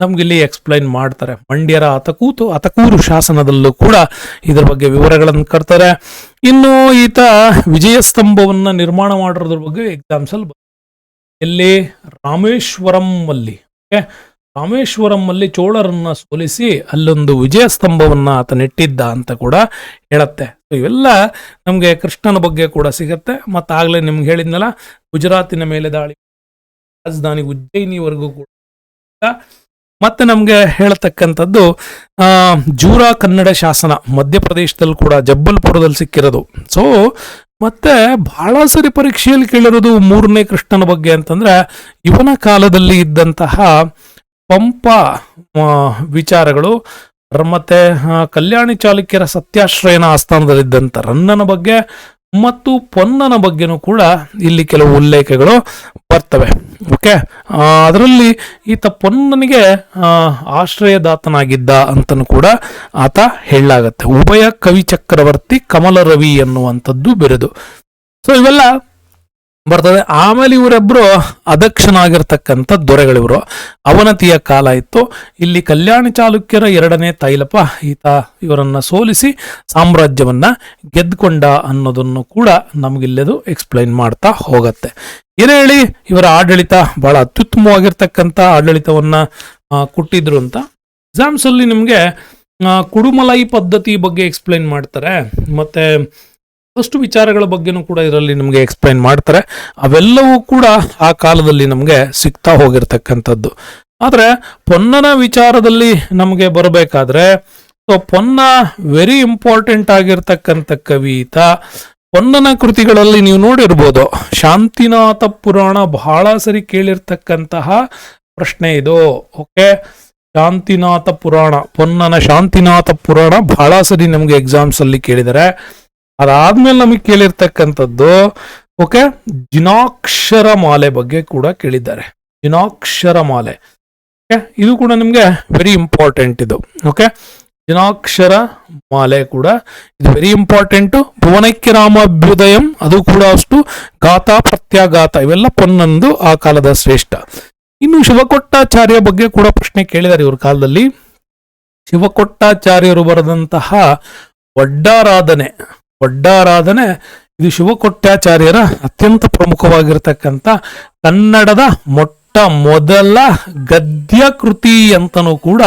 ನಮ್ಗಿಲ್ಲಿ ಎಕ್ಸ್ಪ್ಲೈನ್ ಮಾಡ್ತಾರೆ ಮಂಡ್ಯರ ಅತಕೂತು, ಅತಕೂರು ಶಾಸನದಲ್ಲೂ ಕೂಡ ಇದ್ರ ಬಗ್ಗೆ ವಿವರಗಳನ್ನು ಕಟ್ತಾರೆ ಇನ್ನು ಈತ ವಿಜಯ ಸ್ತಂಭವನ್ನ ನಿರ್ಮಾಣ ಮಾಡಿರೋದ್ರ ಬಗ್ಗೆ ಎಕ್ಸಾಮ್ಸಲ್ಲಿ. ಎಲ್ಲಿ ರಾಮೇಶ್ವರಂ ಅಲ್ಲಿ? ರಾಮೇಶ್ವರಂ ಅಲ್ಲಿ ಚೋಳರನ್ನ ಸೋಲಿಸಿ ಅಲ್ಲೊಂದು ವಿಜಯ ಸ್ತಂಭವನ್ನ ಆತ ನೆಟ್ಟಿದ್ದ ಅಂತ ಕೂಡ ಹೇಳತ್ತೆ. ಇವೆಲ್ಲ ನಮಗೆ ಕೃಷ್ಣನ ಬಗ್ಗೆ ಕೂಡ ಸಿಗತ್ತೆ. ಮತ್ತೆ ಆಗ್ಲೇ ನಿಮ್ಗೆ ಹೇಳಿದ್ನಲ್ಲ, ಗುಜರಾತಿನ ಮೇಲೆ ದಾಳಿ, ರಾಜಧಾನಿ ಉಜ್ಜಯಿನಿವರೆಗೂ ಕೂಡ. ಮತ್ತೆ ನಮಗೆ ಹೇಳತಕ್ಕಂಥದ್ದು ಜೂರಾ ಕನ್ನಡ ಶಾಸನ, ಮಧ್ಯಪ್ರದೇಶದಲ್ಲಿ ಕೂಡ ಜಬ್ಬಲ್ಪುರದಲ್ಲಿ ಸಿಕ್ಕಿರೋದು. ಸೊ ಮತ್ತೆ ಬಹಳ ಸರಿ ಪರೀಕ್ಷೆಯಲ್ಲಿ ಕೇಳಿರೋದು ಮೂರನೇ ಕೃಷ್ಣನ ಬಗ್ಗೆ ಅಂತಂದ್ರೆ, ಇವನ ಕಾಲದಲ್ಲಿ ಇದ್ದಂತಹ ಪಂಪ ವಿಚಾರಗಳು. ಮತ್ತೆ ಕಲ್ಯಾಣಿ ಚಾಲುಕ್ಯರ ಸತ್ಯಾಶ್ರಯನ ಆಸ್ಥಾನದಲ್ಲಿದ್ದಂಥ ರನ್ನನ ಬಗ್ಗೆ ಮತ್ತು ಪೊನ್ನನ ಬಗ್ಗೆನೂ ಕೂಡ ಇಲ್ಲಿ ಕೆಲವು ಉಲ್ಲೇಖಗಳು ಬರ್ತವೆ. ಓಕೆ? ಅದರಲ್ಲಿ ಈತ ಪೊನ್ನನಿಗೆ ಆಶ್ರಯದಾತನಾಗಿದ್ದ ಅಂತನೂ ಕೂಡ ಆತ ಹೇಳಲಾಗತ್ತೆ. ಉಭಯ ಕವಿ ಚಕ್ರವರ್ತಿ ಕಮಲ ರವಿ ಎನ್ನುವಂಥದ್ದು ಬಿರುದು. ಸೊ ಇವೆಲ್ಲ ಬರ್ತದೆ. ಆಮೇಲೆ ಇವರೆಬ್ರು ಅದಕ್ಷನಾಗಿರ್ತಕ್ಕಂಥ ದೊರೆಗಳಿವರು. ಅವನತಿಯ ಕಾಲ ಇತ್ತು. ಇಲ್ಲಿ ಕಲ್ಯಾಣ ಚಾಲುಕ್ಯರ ಎರಡನೇ ತೈಲಪ ಈತ ಇವರನ್ನ ಸೋಲಿಸಿ ಸಾಮ್ರಾಜ್ಯವನ್ನ ಗೆದ್ಕೊಂಡ ಅನ್ನೋದನ್ನು ಕೂಡ ನಮ್ಗಿಲ್ಲದು ಎಕ್ಸ್ಪ್ಲೈನ್ ಮಾಡ್ತಾ ಹೋಗತ್ತೆ. ಏನೇ ಹೇಳಿ, ಇವರ ಆಡಳಿತ ಬಹಳ ಅತ್ಯುತ್ತಮವಾಗಿರ್ತಕ್ಕಂಥ ಆಡಳಿತವನ್ನ ಕೊಟ್ಟಿದ್ರು ಅಂತ. ಎಕ್ಸಾಮ್ಸ್ ಅಲ್ಲಿ ನಿಮಗೆ ಕುಡುಮಲೈ ಪದ್ಧತಿ ಬಗ್ಗೆ ಎಕ್ಸ್ಪ್ಲೈನ್ ಮಾಡ್ತಾರೆ. ಮತ್ತೆ ಅಷ್ಟು ವಿಚಾರಗಳ ಬಗ್ಗೆನೂ ಕೂಡ ಇದರಲ್ಲಿ ನಿಮಗೆ ಎಕ್ಸ್ಪ್ಲೈನ್ ಮಾಡ್ತಾರೆ. ಅವೆಲ್ಲವೂ ಕೂಡ ಆ ಕಾಲದಲ್ಲಿ ನಮಗೆ ಸಿಗ್ತಾ ಹೋಗಿರ್ತಕ್ಕಂಥದ್ದು. ಆದರೆ ಪೊನ್ನನ ವಿಚಾರದಲ್ಲಿ ನಮಗೆ ಬರಬೇಕಾದ್ರೆ, ಸೊ ಪೊನ್ನ ವೆರಿ ಇಂಪಾರ್ಟೆಂಟ್ ಆಗಿರ್ತಕ್ಕಂಥ ಕವಿತ, ಪೊನ್ನನ ಕೃತಿಗಳಲ್ಲಿ ನೀವು ನೋಡಿರ್ಬೋದು, ಶಾಂತಿನಾಥ ಪುರಾಣ ಬಹಳ ಸರಿ ಕೇಳಿರ್ತಕ್ಕಂತಹ ಪ್ರಶ್ನೆ ಇದು. ಓಕೆ ಶಾಂತಿನಾಥ ಪುರಾಣ, ಪೊನ್ನನ ಶಾಂತಿನಾಥ ಪುರಾಣ ಬಹಳ ಸರಿ ನಮಗೆ ಎಕ್ಸಾಮ್ಸ್ ಅಲ್ಲಿ ಕೇಳಿದ್ದಾರೆ. ಅದಾದ್ಮೇಲೆ ನಮಗೆ ಕೇಳಿರ್ತಕ್ಕಂಥದ್ದು, ಓಕೆ, ಜಿನಾಕ್ಷರ ಮಾಲೆ ಬಗ್ಗೆ ಕೂಡ ಕೇಳಿದ್ದಾರೆ. ಜಿನಾಕ್ಷರ ಮಾಲೆ. ಇದು ಕೂಡ ನಿಮಗೆ ವೆರಿ ಇಂಪಾರ್ಟೆಂಟ್ ಇದು. ಓಕೆ, ಜಿನಾಕ್ಷರ ಮಾಲೆ ಕೂಡ ಇದು ವೆರಿ ಇಂಪಾರ್ಟೆಂಟ್ ಭುವನೈಕ್ಯ ರಾಮಾಭ್ಯುದಯಂ ಅದು ಕೂಡ ಅಷ್ಟು ಗಾತ ಪ್ರತ್ಯಾಘಾತ, ಇವೆಲ್ಲ ಪೊನ್ನೊಂದು ಆ ಕಾಲದ ಶ್ರೇಷ್ಠ. ಇನ್ನು ಶಿವಕೊಟ್ಟಾಚಾರ್ಯ ಬಗ್ಗೆ ಕೂಡ ಪ್ರಶ್ನೆ ಕೇಳಿದ್ದಾರೆ ಇವ್ರ ಕಾಲದಲ್ಲಿ. ಶಿವಕೊಟ್ಟಾಚಾರ್ಯರು ಬರೆದಂತಹ ಒಡ್ಡಾರಾಧನೆ ಒಡ್ಡಾರಾಧನೆ ಇದು ಶಿವಕೊಟ್ಟಾಚಾರ್ಯರ ಅತ್ಯಂತ ಪ್ರಮುಖವಾಗಿರ್ತಕ್ಕಂಥ ಕನ್ನಡದ ಮೊಟ್ಟ ಮೊದಲ ಗದ್ಯ ಕೃತಿ ಅಂತನೂ ಕೂಡ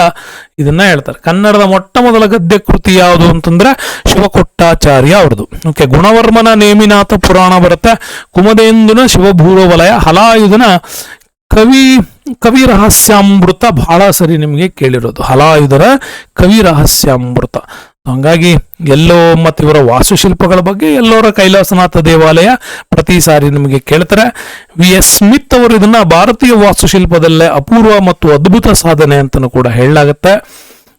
ಇದನ್ನ ಹೇಳ್ತಾರೆ. ಕನ್ನಡದ ಮೊಟ್ಟ ಮೊದಲ ಗದ್ಯ ಕೃತಿ ಯಾವುದು ಅಂತಂದ್ರೆ ಶಿವಕೊಟ್ಟಾಚಾರ್ಯ ಅವ್ರದ್ದು. ಓಕೆ, ಗುಣವರ್ಮನ ನೇಮಿನಾಥ ಪುರಾಣ ಬರುತ್ತೆ. ಕುಮದೇಂದುನ ಶಿವಭೂರವಲಯ ಹಲಾಯುಧನ ಕವಿ ಕವಿ ರಹಸ್ಯಾಮೃತ ಬಹಳ ಸರಿ ನಿಮಗೆ ಕೇಳಿರೋದು. ಹಲಾಯುಧರ ಕವಿ ರಹಸ್ಯಾಮೃತ ಹಂಗಾಗಿ ಎಲ್ಲೋ ಮತ್ತು ಇವರ ವಾಸ್ತುಶಿಲ್ಪಗಳ ಬಗ್ಗೆ ಎಲ್ಲೋರ ಕೈಲಾಸನಾಥ ದೇವಾಲಯ ಪ್ರತಿ ಸಾರಿ ನಿಮಗೆ ಕೇಳ್ತಾರೆ. ವಿ ಎಸ್ ಸ್ಮಿತ್ ಅವರು ಇದನ್ನ ಭಾರತೀಯ ವಾಸ್ತುಶಿಲ್ಪದಲ್ಲೇ ಅಪೂರ್ವ ಮತ್ತು ಅದ್ಭುತ ಸಾಧನೆ ಅಂತಲೂ ಕೂಡ ಹೇಳಲಾಗುತ್ತೆ.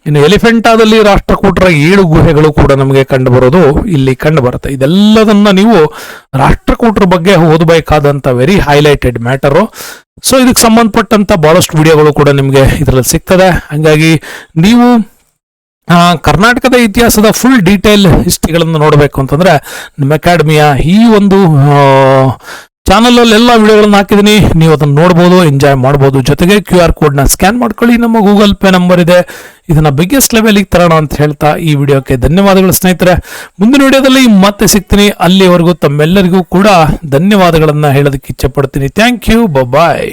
ಇನ್ನು ಎಲಿಫೆಂಟಾದಲ್ಲಿ ರಾಷ್ಟ್ರಕೂಟರ ಏಳು ಗುಹೆಗಳು ಕೂಡ ನಮಗೆ ಕಂಡುಬರೋದು ಇಲ್ಲಿ ಕಂಡು ಬರುತ್ತೆ ಇದೆಲ್ಲದನ್ನ ನೀವು ರಾಷ್ಟ್ರಕೂಟರ ಬಗ್ಗೆ ಓದಬೇಕಾದಂತ ವೆರಿ ಹೈಲೈಟೆಡ್ ಮ್ಯಾಟರು ಸೊ ಇದಕ್ಕೆ ಸಂಬಂಧಪಟ್ಟಂತ ಭಾಳಷ್ಟು ವಿಡಿಯೋಗಳು ಕೂಡ ನಿಮಗೆ ಇದರಲ್ಲಿ ಸಿಗ್ತದೆ. ಹಂಗಾಗಿ ನೀವು ಕರ್ನಾಟಕದ ಇತಿಹಾಸದ ಫುಲ್ ಡೀಟೇಲ್ ಹಿಸ್ಟ್ರಿಗಳನ್ನು ನೋಡಬೇಕು ಅಂತಂದ್ರೆ ನಿಮ್ಮ ಅಕಾಡೆಮಿಯ ಈ ಒಂದು ಚಾನಲಲ್ಲಿ ಎಲ್ಲ ವಿಡಿಯೋಗಳನ್ನು ಹಾಕಿದ್ದೀನಿ. ನೀವು ಅದನ್ನು ನೋಡ್ಬೋದು ಎಂಜಾಯ್ ಮಾಡ್ಬೋದು. ಜೊತೆಗೆ ಕ್ಯೂ ಆರ್ ಕೋಡ್ನ ಸ್ಕ್ಯಾನ್ ಮಾಡ್ಕೊಳ್ಳಿ. ನಮ್ಮ ಗೂಗಲ್ ಪೇ ನಂಬರ್ ಇದೆ. ಇದನ್ನ ಬಿಗ್ಗೆಸ್ಟ್ ಲೆವೆಲಿಗೆ ತರೋಣ ಅಂತ ಹೇಳ್ತಾ ಈ ವಿಡಿಯೋಕ್ಕೆ ಧನ್ಯವಾದಗಳು ಸ್ನೇಹಿತರೆ. ಮುಂದಿನ ವಿಡಿಯೋದಲ್ಲಿ ಮತ್ತೆ ಸಿಗ್ತೀನಿ. ಅಲ್ಲಿವರೆಗೂ ತಮ್ಮೆಲ್ಲರಿಗೂ ಕೂಡ ಧನ್ಯವಾದಗಳನ್ನು ಹೇಳೋದಕ್ಕೆ ಇಚ್ಛೆ ಪಡ್ತೀನಿ. Thank you bye